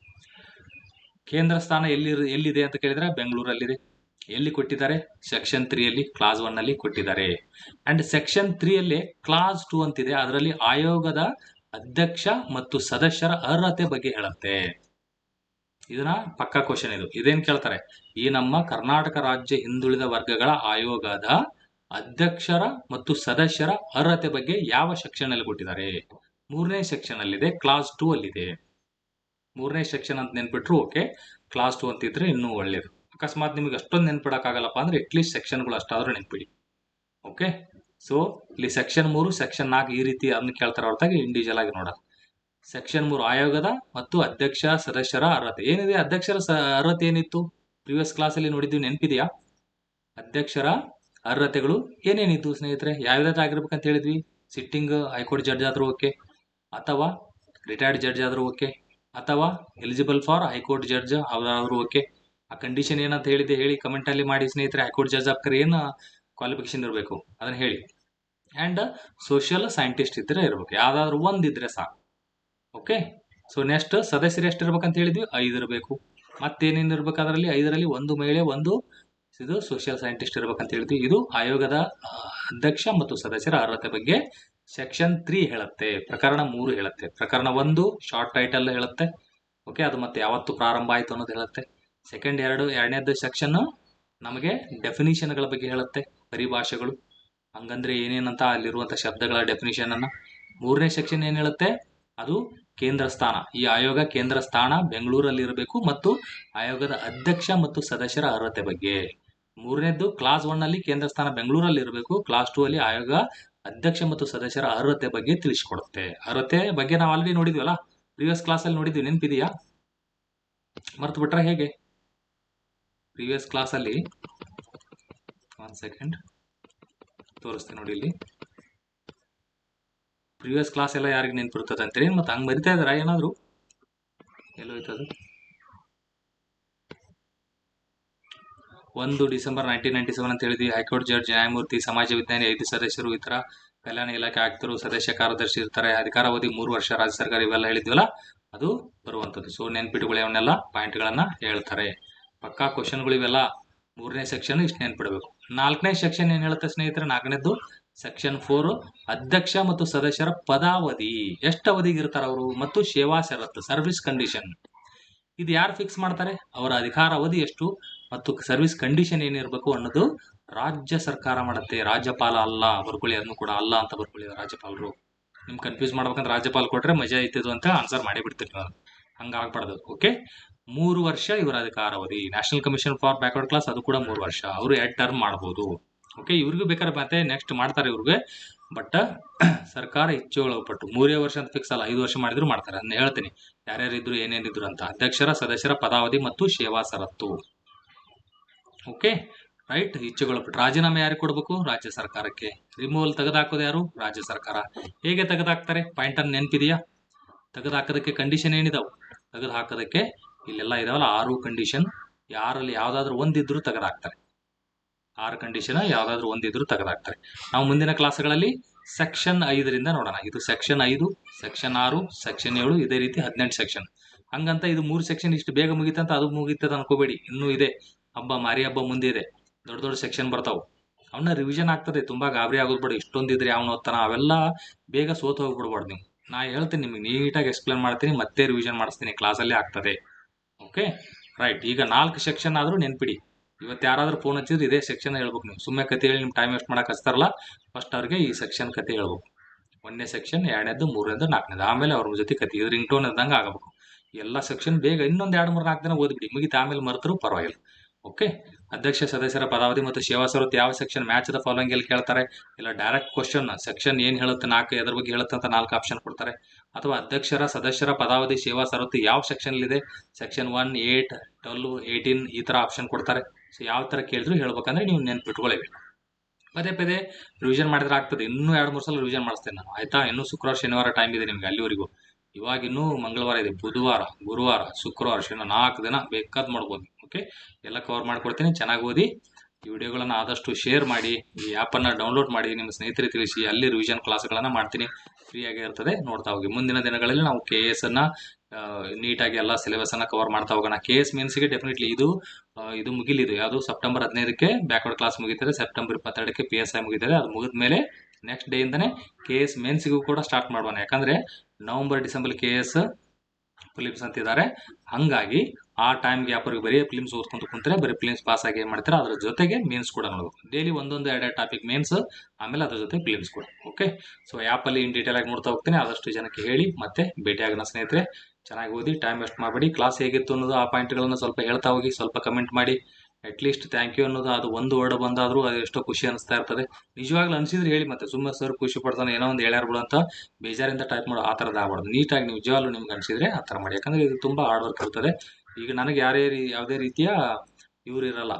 S1: ಕೇಂದ್ರ ಸ್ಥಾನ ಎಲ್ಲಿ ಎಲ್ಲಿದೆ ಅಂತ ಕೇಳಿದರೆ ಬೆಂಗಳೂರಲ್ಲಿದೆ. ಎಲ್ಲಿ ಕೊಟ್ಟಿದ್ದಾರೆ? ಸೆಕ್ಷನ್ ತ್ರೀಯಲ್ಲಿ ಕ್ಲಾಸ್ ಒನ್ನಲ್ಲಿ ಕೊಟ್ಟಿದ್ದಾರೆ. ಆ್ಯಂಡ್ ಸೆಕ್ಷನ್ ತ್ರೀಯಲ್ಲಿ ಕ್ಲಾಸ್ ಟೂ ಅಂತಿದೆ. ಅದರಲ್ಲಿ ಆಯೋಗದ ಅಧ್ಯಕ್ಷ ಮತ್ತು ಸದಸ್ಯರ ಅರ್ಹತೆ ಬಗ್ಗೆ ಹೇಳುತ್ತೆ. ಇದನ್ನ ಪಕ್ಕಾ ಕ್ವಶನ್ ಇದು. ಇದೇನ್ ಕೇಳ್ತಾರೆ? ಈ ನಮ್ಮ ಕರ್ನಾಟಕ ರಾಜ್ಯ ಹಿಂದುಳಿದ ವರ್ಗಗಳ ಆಯೋಗದ ಅಧ್ಯಕ್ಷರ ಮತ್ತು ಸದಸ್ಯರ ಅರ್ಹತೆ ಬಗ್ಗೆ ಯಾವ ಸೆಕ್ಷನ್ ಅಲ್ಲಿ ಕೊಟ್ಟಿದ್ದಾರೆ? ಮೂರನೇ ಸೆಕ್ಷನ್ ಅಲ್ಲಿದೆ ಕ್ಲಾಸ್ ಟೂ ಅಲ್ಲಿದೆ. ಮೂರನೇ ಸೆಕ್ಷನ್ ಅಂತ ನೆನ್ಪಿಟ್ರು ಓಕೆ ಕ್ಲಾಸ್ ಟು ಅಂತಿದ್ರೆ ಇನ್ನೂ ಒಳ್ಳೇದು. ಅಕಸ್ಮಾತ್ ನಿಮಗೆ ಅಷ್ಟೊಂದು ನೆನ್ಪಿಡಕ್ಕಾಗಲ್ಲಪ್ಪ ಅಂದ್ರೆ ಅಟ್ಲೀಸ್ಟ್ ಸೆಕ್ಷನ್ಗಳು ಅಷ್ಟಾದ್ರೂ ನೆನ್ಪಿಡಿ. ಓಕೆ ಸೊ ಇಲ್ಲಿ ಸೆಕ್ಷನ್ ಮೂರು ಸೆಕ್ಷನ್ ನಾಲ್ಕು ಈ ರೀತಿ ಅದನ್ನ ಕೇಳ್ತಾರೆ ಹೊರತಾಗಿ ಇಂಡಿವಿಜುವಲ್ ಆಗಿ ನೋಡೋದು ಸೆಕ್ಷನ್ ಮೂರು ಆಯೋಗದ ಮತ್ತು ಅಧ್ಯಕ್ಷ, ಸದಸ್ಯರ ಅರ್ಹತೆ. ಏನಿದೆ? ಅಧ್ಯಕ್ಷರ ಅರ್ಹತೆ ಏನಿತ್ತು? ಪ್ರಿವಿಯಸ್ ಕ್ಲಾಸಲ್ಲಿ ನೋಡಿದ್ವಿ ನೆನಪಿದೆಯಾ? ಅಧ್ಯಕ್ಷರ ಅರ್ಹತೆಗಳು ಏನೇನಿತ್ತು ಸ್ನೇಹಿತರೆ? ಯಾವ್ಯಾವ್ದು ಆಗಿರ್ಬೇಕಂತ ಹೇಳಿದ್ವಿ? ಸಿಟ್ಟಿಂಗ್ ಹೈಕೋರ್ಟ್ ಜಡ್ಜ್ ಆದ್ರೂ ಓಕೆ. ಅಥವಾ ರಿಟೈರ್ಡ್ ಜಡ್ಜ್ ಆದ್ರೂ ಓಕೆ. ಅಥವಾ eligible for high court judge ಅವರಾದ್ರೂ okay. ಆ ಕಂಡೀಷನ್ ಏನಂತ ಹೇಳಿದೆ ಹೇಳಿ ಕಮೆಂಟಲ್ಲಿ ಮಾಡಿ ಸ್ನೇಹಿತರೆ. ಹೈಕೋರ್ಟ್ ಜಡ್ಜ್ ಆಗ್ತಾರೆ. ಏನು ಕ್ವಾಲಿಫಿಕೇಶನ್ ಇರಬೇಕು, ಅದನ್ನ ಹೇಳಿ. ಅಂಡ್ ಸೋಷಿಯಲ್ ಸೈಂಟಿಸ್ಟ್ ಇದ್ರೆ ಇರಬೇಕು, ಯಾವ್ದಾದ್ರು ಒಂದಿದ್ರೆ ಸಾಕು. ಓಕೆ ಸೊ ನೆಕ್ಸ್ಟ್ ಸದಸ್ಯರು ಎಷ್ಟು ಇರ್ಬೇಕಂತ ಹೇಳಿದ್ವಿ? ಐದು ಇರಬೇಕು. ಮತ್ತೇನೇನು ಇರ್ಬೇಕು ಅದರಲ್ಲಿ? ಐದರಲ್ಲಿ ಒಂದು ಮಹಿಳೆ, ಒಂದು ಇದು ಸೋಷಿಯಲ್ ಸೈಂಟಿಸ್ಟ್ ಇರ್ಬೇಕಂತ ಹೇಳಿದ್ವಿ. ಇದು ಆಯೋಗದ ಅಧ್ಯಕ್ಷ ಮತ್ತು ಸದಸ್ಯರ ಅರ್ಹತೆ ಬಗ್ಗೆ ಸೆಕ್ಷನ್ ತ್ರೀ ಹೇಳುತ್ತೆ, ಪ್ರಕರಣ ಮೂರು ಹೇಳುತ್ತೆ. ಪ್ರಕರಣ ಒಂದು ಶಾರ್ಟ್ ಟೈಟಲ್ ಹೇಳುತ್ತೆ. ಓಕೆ ಅದು ಮತ್ತೆ ಯಾವತ್ತು ಪ್ರಾರಂಭ ಆಯ್ತು ಅನ್ನೋದು ಹೇಳುತ್ತೆ. ಸೆಕೆಂಡ್ ಎರಡು ಎರಡನೇದು ಸೆಕ್ಷನ್ ನಮಗೆ ಡೆಫಿನಿಷನ್ಗಳ ಬಗ್ಗೆ ಹೇಳುತ್ತೆ. ಪರಿಭಾಷೆಗಳು. ಹಂಗಂದ್ರೆ ಏನೇನಂತ ಅಲ್ಲಿರುವಂತ ಶಬ್ದಗಳ ಡೆಫಿನೇಷನ್ ಅನ್ನ ಮೂರನೇ ಸೆಕ್ಷನ್ ಏನ್ ಹೇಳುತ್ತೆ? ಅದು ಕೇಂದ್ರ ಸ್ಥಾನ ಈ ಆಯೋಗ ಕೇಂದ್ರ ಸ್ಥಾನ ಬೆಂಗಳೂರಲ್ಲಿ ಇರಬೇಕು ಮತ್ತು ಆಯೋಗದ ಅಧ್ಯಕ್ಷ ಮತ್ತು ಸದಸ್ಯರ ಅರ್ಹತೆ ಬಗ್ಗೆ. ಮೂರನೇದ್ದು ಕ್ಲಾಸ್ ಒನ್ ಅಲ್ಲಿ ಕೇಂದ್ರ ಸ್ಥಾನ ಬೆಂಗಳೂರಲ್ಲಿ ಇರಬೇಕು ಕ್ಲಾಸ್ ಟೂ ಅಲ್ಲಿ ಆಯೋಗ ಅಧ್ಯಕ್ಷ ಮತ್ತು ಸದಸ್ಯರ ಅರ್ಹತೆ ಬಗ್ಗೆ ತಿಳಿಸ್ಕೊಡುತ್ತೆ. ಅರ್ಹತೆ ಬಗ್ಗೆ ನಾವು ಆಲ್ರೆಡಿ ನೋಡಿದ್ವಲ್ಲ? ಪ್ರಿವಿಯಸ್ ಕ್ಲಾಸ್ ಅಲ್ಲಿ ನೋಡಿದ್ವಿ. ನೆನ್ಪಿದೆಯಾ? ಮರ್ತು ಬಿಟ್ರೆ ಹೇಗೆ ಪ್ರಿವಿಯಸ್ ಕ್ಲಾಸ್ ಒನ್ ಸೆಕೆಂಡ್ ತೋರಿಸ್ತೀನಿ ನೋಡಿ ಇಲ್ಲಿ. ಪ್ರಿವಿಯಸ್ ಕ್ಲಾಸ್ ಎಲ್ಲ ಯಾರಿಗೆ ನೆನ್ಪಿರ್ತದೆ ಅಂತೇಳಿ ಮತ್ತೆ ಹಂಗ್ ಬರಿತಾ ಇದಾರ? ಏನಾದ್ರು? ಎಲ್ಲೋಯ್ತದ ಒಂದು ಡಿಸೆಂಬರ್ ನೈನ್ಟೀನ್ ನೈನ್ಟಿ ಸೆವೆನ್ ಅಂತ ಹೇಳಿದ್ವಿ. ಹೈಕೋರ್ಟ್ ಜಡ್ಜ್, ನ್ಯಾಯಮೂರ್ತಿ, ಸಮಾಜ ವಿಜ್ಞಾನಿ, ಐದು ಸದಸ್ಯರು ಇತರ ಕಲ್ಯಾಣ ಇಲಾಖೆ ಆಯುಕ್ತರು, ಸದಸ್ಯ ಕಾರ್ಯದರ್ಶಿ ಇರ್ತಾರೆ. ಅಧಿಕಾರಾವಧಿ ಮೂರು ವರ್ಷ, ರಾಜ್ಯ ಸರ್ಕಾರ ಇವೆಲ್ಲ ಹೇಳಿದ್ವಲ್ಲ, ಅದು ಬರುವಂಥದ್ದು ಸೊ ನೆನ್ಪಿಟ್ಟುಗಳು ಅವನ್ನೆಲ್ಲ ಪಾಯಿಂಟ್ಗಳನ್ನ ಹೇಳ್ತಾರೆ. ಪಕ್ಕಾ ಕ್ವಶನ್ಗಳು ಇವೆಲ್ಲ ಮೂರನೇ ಸೆಕ್ಷನ್ ಇಷ್ಟು ನೆನ್ಪಿಡಬೇಕು. ನಾಲ್ಕನೇ ಸೆಕ್ಷನ್ ಏನ್ ಹೇಳುತ್ತೆ ಸ್ನೇಹಿತರೆ? ನಾಲ್ಕನೇದು ಸೆಕ್ಷನ್ ಫೋರ್ ಅಧ್ಯಕ್ಷ ಮತ್ತು ಸದಸ್ಯರ ಪದಾವಧಿ. ಎಷ್ಟು ಅವಧಿಗೆ ಇರ್ತಾರೆ ಅವರು? ಮತ್ತು ಸೇವಾ ಷರತ್ತು ಸರ್ವಿಸ್ ಕಂಡೀಷನ್ ಇದು ಯಾರು ಫಿಕ್ಸ್ ಮಾಡ್ತಾರೆ? ಅವರ ಅಧಿಕಾರ ಅವಧಿ ಎಷ್ಟು? ಮತ್ತು ಸರ್ವಿಸ್ ಕಂಡೀಷನ್ ಏನಿರಬೇಕು ಅನ್ನೋದು ರಾಜ್ಯ ಸರ್ಕಾರ ಮಾಡುತ್ತೆ. ರಾಜ್ಯಪಾಲ ಅಲ್ಲ ಬರ್ಕೊಳ್ಳಿ ಅದನ್ನು ಕೂಡ ಅಲ್ಲ ಅಂತ ಬರ್ಕೊಳ್ಳಿ ರಾಜ್ಯಪಾಲರು. ನಿಮ್ಗೆ ಕನ್ಫ್ಯೂಸ್ ಮಾಡ್ಬೇಕಂದ್ರೆ ರಾಜ್ಯಪಾಲ ಕೊಟ್ರೆ ಮಜಾ ಐತಿದು ಅಂತ ಆನ್ಸರ್ ಮಾಡಿ ಬಿಡ್ತೀರಿ ನಾನು. ಹಂಗಾಗ್ಬಾರ್ದು ಓಕೆ ಮೂರು ವರ್ಷ ಇವರ ಅಧಿಕಾರಾವಧಿ. National commission for backward class ಅದು ಕೂಡ ಮೂರು ವರ್ಷ. ಅವರು ಎರಡು ಟರ್ಮ್ ಮಾಡಬಹುದು ಓಕೆ ಇವ್ರಿಗೂ ಬೇಕಾದ್ರೆ ಮತ್ತೆ ನೆಕ್ಸ್ಟ್ ಮಾಡ್ತಾರೆ ಇವ್ರಿಗೆ. ಬಟ್ ಸರ್ಕಾರ ಹೆಚ್ಚು ಒಳಪಟ್ಟು ಮೂರೇ ವರ್ಷ ಅಂತ ಫಿಕ್ಸ್ ಅಲ್ಲ, ಐದು ವರ್ಷ ಮಾಡಿದ್ರು ಮಾಡ್ತಾರೆ. ಅದನ್ನ ಹೇಳ್ತೀನಿ. ಯಾರ್ಯಾರಿದ್ರು, ಏನೇನಿದ್ರು ಅಂತ. ಅಧ್ಯಕ್ಷರ, ಸದಸ್ಯರ ಪದಾವಧಿ ಮತ್ತು ಸೇವಾ ಸರತ್ತು ಓಕೆ ರೈಟ್ ಇಚ್ಛೆಗೊಳಪಟ್ಟು ರಾಜೀನಾಮೆ ಯಾರಿಗೆ ಕೊಡಬೇಕು? ರಾಜ್ಯ ಸರ್ಕಾರಕ್ಕೆ. ರಿಮೂವಲ್ ತೆಗೆದಾಕೋದು ಯಾರು? ರಾಜ್ಯ ಸರ್ಕಾರ. ಹೇಗೆ ತೆಗೆದಾಕ್ತಾರೆ? ಅನ್ನು ನೆನಪಿದೆಯಾ? ತೆಗೆದಾಕೋದಕ್ಕೆ ಕಂಡೀಷನ್ ಏನಿದಾವೆ? ತೆಗೆದು ಹಾಕೋದಕ್ಕೆ ಇಲ್ಲೆಲ್ಲ ಇದಾವಲ್ಲ, ಆರು ಕಂಡೀಷನ್ ಯಾರಲ್ಲಿ ಯಾವುದಾದ್ರೂ ಒಂದಿದ್ರು ತೆಗೆದಾಕ್ತಾರೆ. ಆರು ಕಂಡೀಷನ್ ಯಾವ್ದಾದ್ರು ಒಂದಿದ್ರು ತೆಗೆದಾಕ್ತಾರೆ. ನಾವು ಮುಂದಿನ ಕ್ಲಾಸ್ಗಳಲ್ಲಿ ಸೆಕ್ಷನ್ ಐದರಿಂದ ನೋಡೋಣ. ಇದು ಸೆಕ್ಷನ್ ಐದು ಸೆಕ್ಷನ್ ಆರು ಸೆಕ್ಷನ್ ಏಳು, ಇದೇ ರೀತಿ ಹದಿನೆಂಟು ಸೆಕ್ಷನ್ ಹಂಗಂತ ಇದು ಮೂರು ಸೆಕ್ಷನ್ ಇಷ್ಟು ಬೇಗ ಮುಗಿತಂತ ಅದು ಮುಗಿತದ ಅನ್ಕೋಬೇಡಿ. ಇನ್ನೂ ಇದೆ. ಹಬ್ಬ, ಮಾರಿ ಹಬ್ಬ ಮುಂದೆ ಇದೆ. ದೊಡ್ಡ ದೊಡ್ಡ ಸೆಕ್ಷನ್ ಬರ್ತಾವೆ. ಅವನ್ನ ರಿವಿಷನ್ ಆಗ್ತದೆ. ತುಂಬಾ ಗಾಬರಿ ಆಗೋದು ಬೇಡ. ಇಷ್ಟೊಂದಿದ್ರೆ ಅವನ ಓದ್ತಾನ ಅವೆಲ್ಲ ಬೇಗ ಸೋತ ಹೋಗ್ಬಿಡ್ಬಾರ್ದು ನೀವು. ನಾ ಹೇಳ್ತೀನಿ ನಿಮಗೆ ನೀಟಾಗಿ ಎಕ್ಸ್ಪ್ಲೇನ್ ಮಾಡ್ತೀನಿ, ಮತ್ತೆ ರಿವಿಷನ್ ಮಾಡಿಸ್ತೀನಿ. ಕ್ಲಾಸಲ್ಲೇ ಆಗ್ತದೆ. ಓಕೆ ರೈಟ್ ಈಗ ನಾಲ್ಕು ಸೆಕ್ಷನ್ ಆದರೂ ನೆನ್ಪಿಡಿ. ಇವತ್ತು ಯಾರಾದರೂ ಫೋನ್ ಹಚ್ಚಿದ್ರೆ ಇದೇ ಸೆಕ್ಷನ್ ಹೇಳ್ಬೇಕು ನೀವು. ಸುಮ್ಮನೆ ಕತೆ ಹೇಳಿ ನಿಮ್ಮ ಟೈಮ್ ವೇಸ್ಟ್ ಮಾಡೋಕೆ ಹಚ್ತಾರಲ್ಲ ಫಸ್ಟ್ ಅವ್ರಿಗೆ ಈ ಸೆಕ್ಷನ್ ಕತೆ ಹೇಳ್ಬೇಕು. ಒಂದನೇ ಸೆಕ್ಷನ್ ಎರಡನೇದು ಮೂರನೇದು ನಾಲ್ಕನೇದು ಆಮೇಲೆ ಅವ್ರ ಜೊತೆ ಕತೆ ಇದು ರಿಂಗ್ ಟೋನ್ ಇದ್ದಂಗೆ ಆಗಬೇಕು. ಎಲ್ಲ ಸೆಕ್ಷನ್ ಬೇಗ ಇನ್ನೊಂದು ಎರಡು, ಮೂರು, ನಾಲ್ಕು ದಿನ ಓದ್ಬಿಡಿ. ಮುಗಿತು ಆಮೇಲೆ ಮರೆತರೂ ಪರವಾಗಿಲ್ಲ. ಓಕೆ ಅಧ್ಯಕ್ಷ, ಸದಸ್ಯರ ಪದಾವಧಿ ಮತ್ತು ಸೇವಾ ಸವಲತ್ತು ಯಾವ ಸೆಕ್ಷನ್ ಮ್ಯಾಚ್ ದ ಫಾಲೋಯಿಂಗ್ ಎಲ್ಲಿ ಕೇಳ್ತಾರೆ? ಇಲ್ಲ ಡೈರೆಕ್ಟ್ ಕ್ವಶನ್ ಸೆಕ್ಷನ್ ಏನು ಹೇಳುತ್ತೆ, ನಾಲ್ಕು ಎದ್ರ ಬಗ್ಗೆ ಹೇಳುತ್ತೆ ಅಂತ ನಾಲ್ಕು ಆಪ್ಷನ್ ಕೊಡ್ತಾರೆ. ಅಥವಾ ಅಧ್ಯಕ್ಷರ, ಸದಸ್ಯರ ಪದಾವಧಿ, ಸೇವಾ ಸರತ್ತು ಯಾವ ಸೆಕ್ಷನ್ ಇದೆ section one, eight, twelve, eighteen ಈ ಥರ ಆಪ್ಷನ್ ಕೊಡ್ತಾರೆ. ಸೊ ಯಾವ ಥರ ಕೇಳಿದ್ರು ಹೇಳ್ಬೇಕಂದ್ರೆ ನೀವು ನೆನ್ಪಿಟ್ಕೊಳ್ಳೇಬೇಕು ಪದೇ ಪದೇ ರಿವಿಷನ್ ಮಾಡಿದ್ರೆ ಆಗ್ತದೆ. ಇನ್ನೂ ಎರಡು, ಮೂರು ಸಲ ರಿವಿಷನ್ ಮಾಡಿಸ್ತೇನೆ ನಾನು. ಆಯ್ತಾ? ಇನ್ನೂ ಶುಕ್ರವಾರ, ಶನಿವಾರ ಟೈಮ್ ಇದೆ ನಿಮ್ಗೆ ಅಲ್ಲಿವರೆಗೂ. ಇವಾಗ ಇನ್ನೂ ಮಂಗಳವಾರ ಇದೆ. ಬುಧವಾರ, ಗುರುವಾರ, ಶುಕ್ರವಾರ, ಶನಿವಾರ ನಾಲ್ಕು ದಿನ ಬೇಕಾದ್ ಮಾಡ್ಬೋದು. ಓಕೆ ಎಲ್ಲ ಕವರ್ ಮಾಡ್ಕೊಡ್ತೀನಿ. ಚೆನ್ನಾಗಿ ಓದಿ. ಈ ವಿಡಿಯೋಗಳನ್ನು ಆದಷ್ಟು ಶೇರ್ ಮಾಡಿ. ಈ ಆ್ಯಪನ್ನು ಡೌನ್ಲೋಡ್ ಮಾಡಿ. ನಿಮ್ಮ ಸ್ನೇಹಿತರಿಗೆ ತಿಳಿಸಿ. ಅಲ್ಲಿ ರಿವಿಷನ್ ಕ್ಲಾಸ್ಗಳನ್ನು ಮಾಡ್ತೀನಿ. ಫ್ರೀಯಾಗಿ ಇರ್ತದೆ. ನೋಡ್ತಾ ಹೋಗಿ. ಮುಂದಿನ ದಿನಗಳಲ್ಲಿ ನಾವು ಕೆ ಎಸ್ ಅನ್ನ ನೀಟಾಗಿ ಎಲ್ಲ ಸಿಲೆಬಸ್ ಅನ್ನ ಕವರ್ ಮಾಡ್ತಾ ಹೋಗೋಣ. ಕೆ ಎಸ್ ಮೀನ್ಸ್ಗೆ ಡೆಫಿನೆಟ್ಲಿ ಇದು ಇದು ಮುಗಿಲಿದು. ಯಾವುದು ಸೆಪ್ಟೆಂಬರ್ ಹದಿನೈದಕ್ಕೆ ಬ್ಯಾಕ್ವರ್ಡ್ ಕ್ಲಾಸ್ ಮುಗಿತಾರೆ. ಸೆಪ್ಟೆಂಬರ್ ಇಪ್ಪತ್ತೆರಡಕ್ಕೆ ಪಿ ಎಸ್ ಐ ಮುಗಿತಾರೆ. ಅದು ಮುಗಿದ ಮೇಲೆ ನೆಕ್ಸ್ಟ್ ಡೇ ಇಂದನೇ ಕೆ ಎಸ್ ಮೇನ್ಸಿಗೂ ಕೂಡ ಸ್ಟಾರ್ಟ್ ಮಾಡೋಣ ಯಾಕಂದ್ರೆ ನವೆಂಬರ್ ಡಿಸೆಂಬರ್ ಕೆ ಎಸ್ ಫಿಲಿಪ್ಸ್ ಅಂತಿದ್ದಾರೆ. ಹಂಗಾಗಿ ಆ ಟೈಮ್ ಗ್ಯಾಪರ್ಗೆ ಬರೀ ಫಿಲಿಮ್ಸ್ ಓದ್ಕೊಂತ ಕುಂತ್ರೆ ಬರೀ ಫಿಲಿಮ್ಸ್ ಪಾಸ್ ಆಗಿ ಏನು ಮಾಡ್ತಾರೆ? ಅದ್ರ ಜೊತೆಗೆ ಮೇನ್ಸ್ ಕೂಡ ನೋಡ್ಬೇಕು. ಡೈಲಿ ಒಂದೊಂದು ಎರಡು ಟಾಪಿಕ್ ಮೇನ್ಸ್ ಆಮೇಲೆ ಅದ್ರ ಜೊತೆ ಫಿಲಿಮ್ಸ್ ಕೂಡ. ಓಕೆ ಸೊ ಆ್ಯಪಲ್ಲಿ ಇನ್ ಡೀಟೇಲ್ ಆಗಿ ನೋಡ್ತಾ ಹೋಗ್ತೀನಿ. ಆದಷ್ಟು ಜನಕ್ಕೆ ಹೇಳಿ, ಮತ್ತೆ ಭೇಟಿಯಾಗೋಣ ಸ್ನೇಹಿತರೆ. ಚೆನ್ನಾಗಿ ಓದಿ ಟೈಮ್ ವೇಸ್ಟ್ ಮಾಡಬೇಡಿ. ಕ್ಲಾಸ್ ಹೇಗಿತ್ತು ಅನ್ನೋದು ಆ ಪಾಯಿಂಟ್ಗಳನ್ನು ಸ್ವಲ್ಪ ಹೇಳ್ತಾ ಹೋಗಿ, ಸ್ವಲ್ಪ ಕಮೆಂಟ್ ಮಾಡಿ. ಅಟ್ಲೀಸ್ಟ್ ಥ್ಯಾಂಕ್ ಯು ಅನ್ನೋದು ಅದು ಒಂದು ವರ್ಡ್ ಬಂದಾದರೂ ಅದು ಎಷ್ಟೋ ಖುಷಿ ಅನಿಸ್ತಾ ಇರ್ತದೆ. ನಿಜವಾಗ್ಲೂ ಅನಿಸಿದ್ರೆ ಹೇಳಿ ಮತ್ತೆ ಸುಮ್ಮನೆ ಸರ್ ಖುಷಿ ಪಡ್ತಾನೆ ಏನೋ ಒಂದು ಹೇಳ್ಯಾರ ಬಿಡು ಅಂತ ಬೇಜಾರಿಂದ ಟೈಪ್ ಮಾಡೋ ಆ ಥರದ್ದು ಆಗ್ಬಾರ್ದು. ನೀಟಾಗಿ ನಿಜವಾಗ್ಲೂ ನಿಮ್ಗೆ ಅನಿಸಿದ್ರೆ ಆ ಥರ ಮಾಡಿ. ಯಾಕಂದರೆ ಇದು ತುಂಬ ಹಾರ್ಡ್ ವರ್ಕ್ ಇರ್ತದೆ. ಈಗ ನನಗೆ ಯಾರೇ ರೀ- ಯಾವುದೇ ರೀತಿಯ ಇವ್ರು ಇರಲ್ಲ.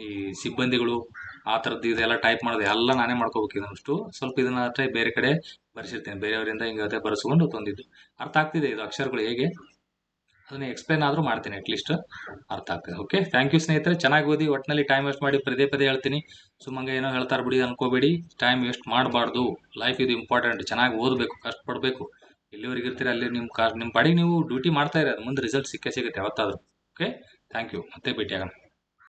S1: ಈ ಸಿಬ್ಬಂದಿಗಳು, ಆ ಥರದ್ದು ಇದೆಲ್ಲ ಟೈಪ್ ಮಾಡೋದು ಎಲ್ಲ ನಾನೇ ಮಾಡ್ಕೋಬೇಕು ಇದನ್ನಷ್ಟು ಸ್ವಲ್ಪ ಇದನ್ನ ಅಷ್ಟೇ ಬೇರೆ ಕಡೆ ಬರೆಸಿರ್ತೇನೆ. ಬೇರೆಯವರಿಂದ ಹಿಂಗೆ ಅದೇ ಬರೆಸ್ಕೊಂಡು ತಂದಿದ್ದು. ಅರ್ಥ ಆಗ್ತಿದೆ ಇದು ಅಕ್ಷರಗಳು ಹೇಗೆ? ಅದನ್ನ ಎಕ್ಸ್ಪ್ಲೈನ್ ಆದರೂ ಮಾಡ್ತೀನಿ ಅಟ್ಲೀಸ್ಟ್ ಅರ್ಥ ಆಗ್ತದೆ. ಓಕೆ ಥ್ಯಾಂಕ್ ಯು ಸ್ನೇಹಿತರೆ. ಚೆನ್ನಾಗಿ ಓದಿ ಒಟ್ಟಿನಲ್ಲಿ ಟೈಮ್ ವೇಸ್ಟ್ ಮಾಡಿ, ಪದೇ ಪದೇ ಹೇಳ್ತೀನಿ. ಸುಮ್ಮನೆ ಏನೋ ಹೇಳ್ತಾರೆ ಬಿಡಿ, ಅನ್ಕೋಬೇಡಿ. ಟೈಮ್ ವೇಸ್ಟ್ ಮಾಡಬಾರ್ದು. ಲೈಫ್ ಇದು ಇಂಪಾರ್ಟೆಂಟ್ ಚೆನ್ನಾಗಿ ಓದಬೇಕು, ಕಷ್ಟಪಡಬೇಕು. ಎಲ್ಲಿವರೆಗೆ ಇರ್ತೀರಿ, ಅಲ್ಲಿ ನಿಮ್ಮ ಕಾರ್ ನಿಮ್ಮ ಪಾಡಿಗೆ ನೀವು ಡ್ಯೂಟಿ ಮಾಡ್ತಾ ಇರೋದು ಮುಂದೆ ರಿಸಲ್ಟ್ ಸಿಕ್ಕೇ ಸಿಗುತ್ತೆ ಯಾವತ್ತಾದರೂ. ಓಕೆ ಥ್ಯಾಂಕ್ ಯು ಮತ್ತೆ ಭೇಟಿಯಾಗೋಣ.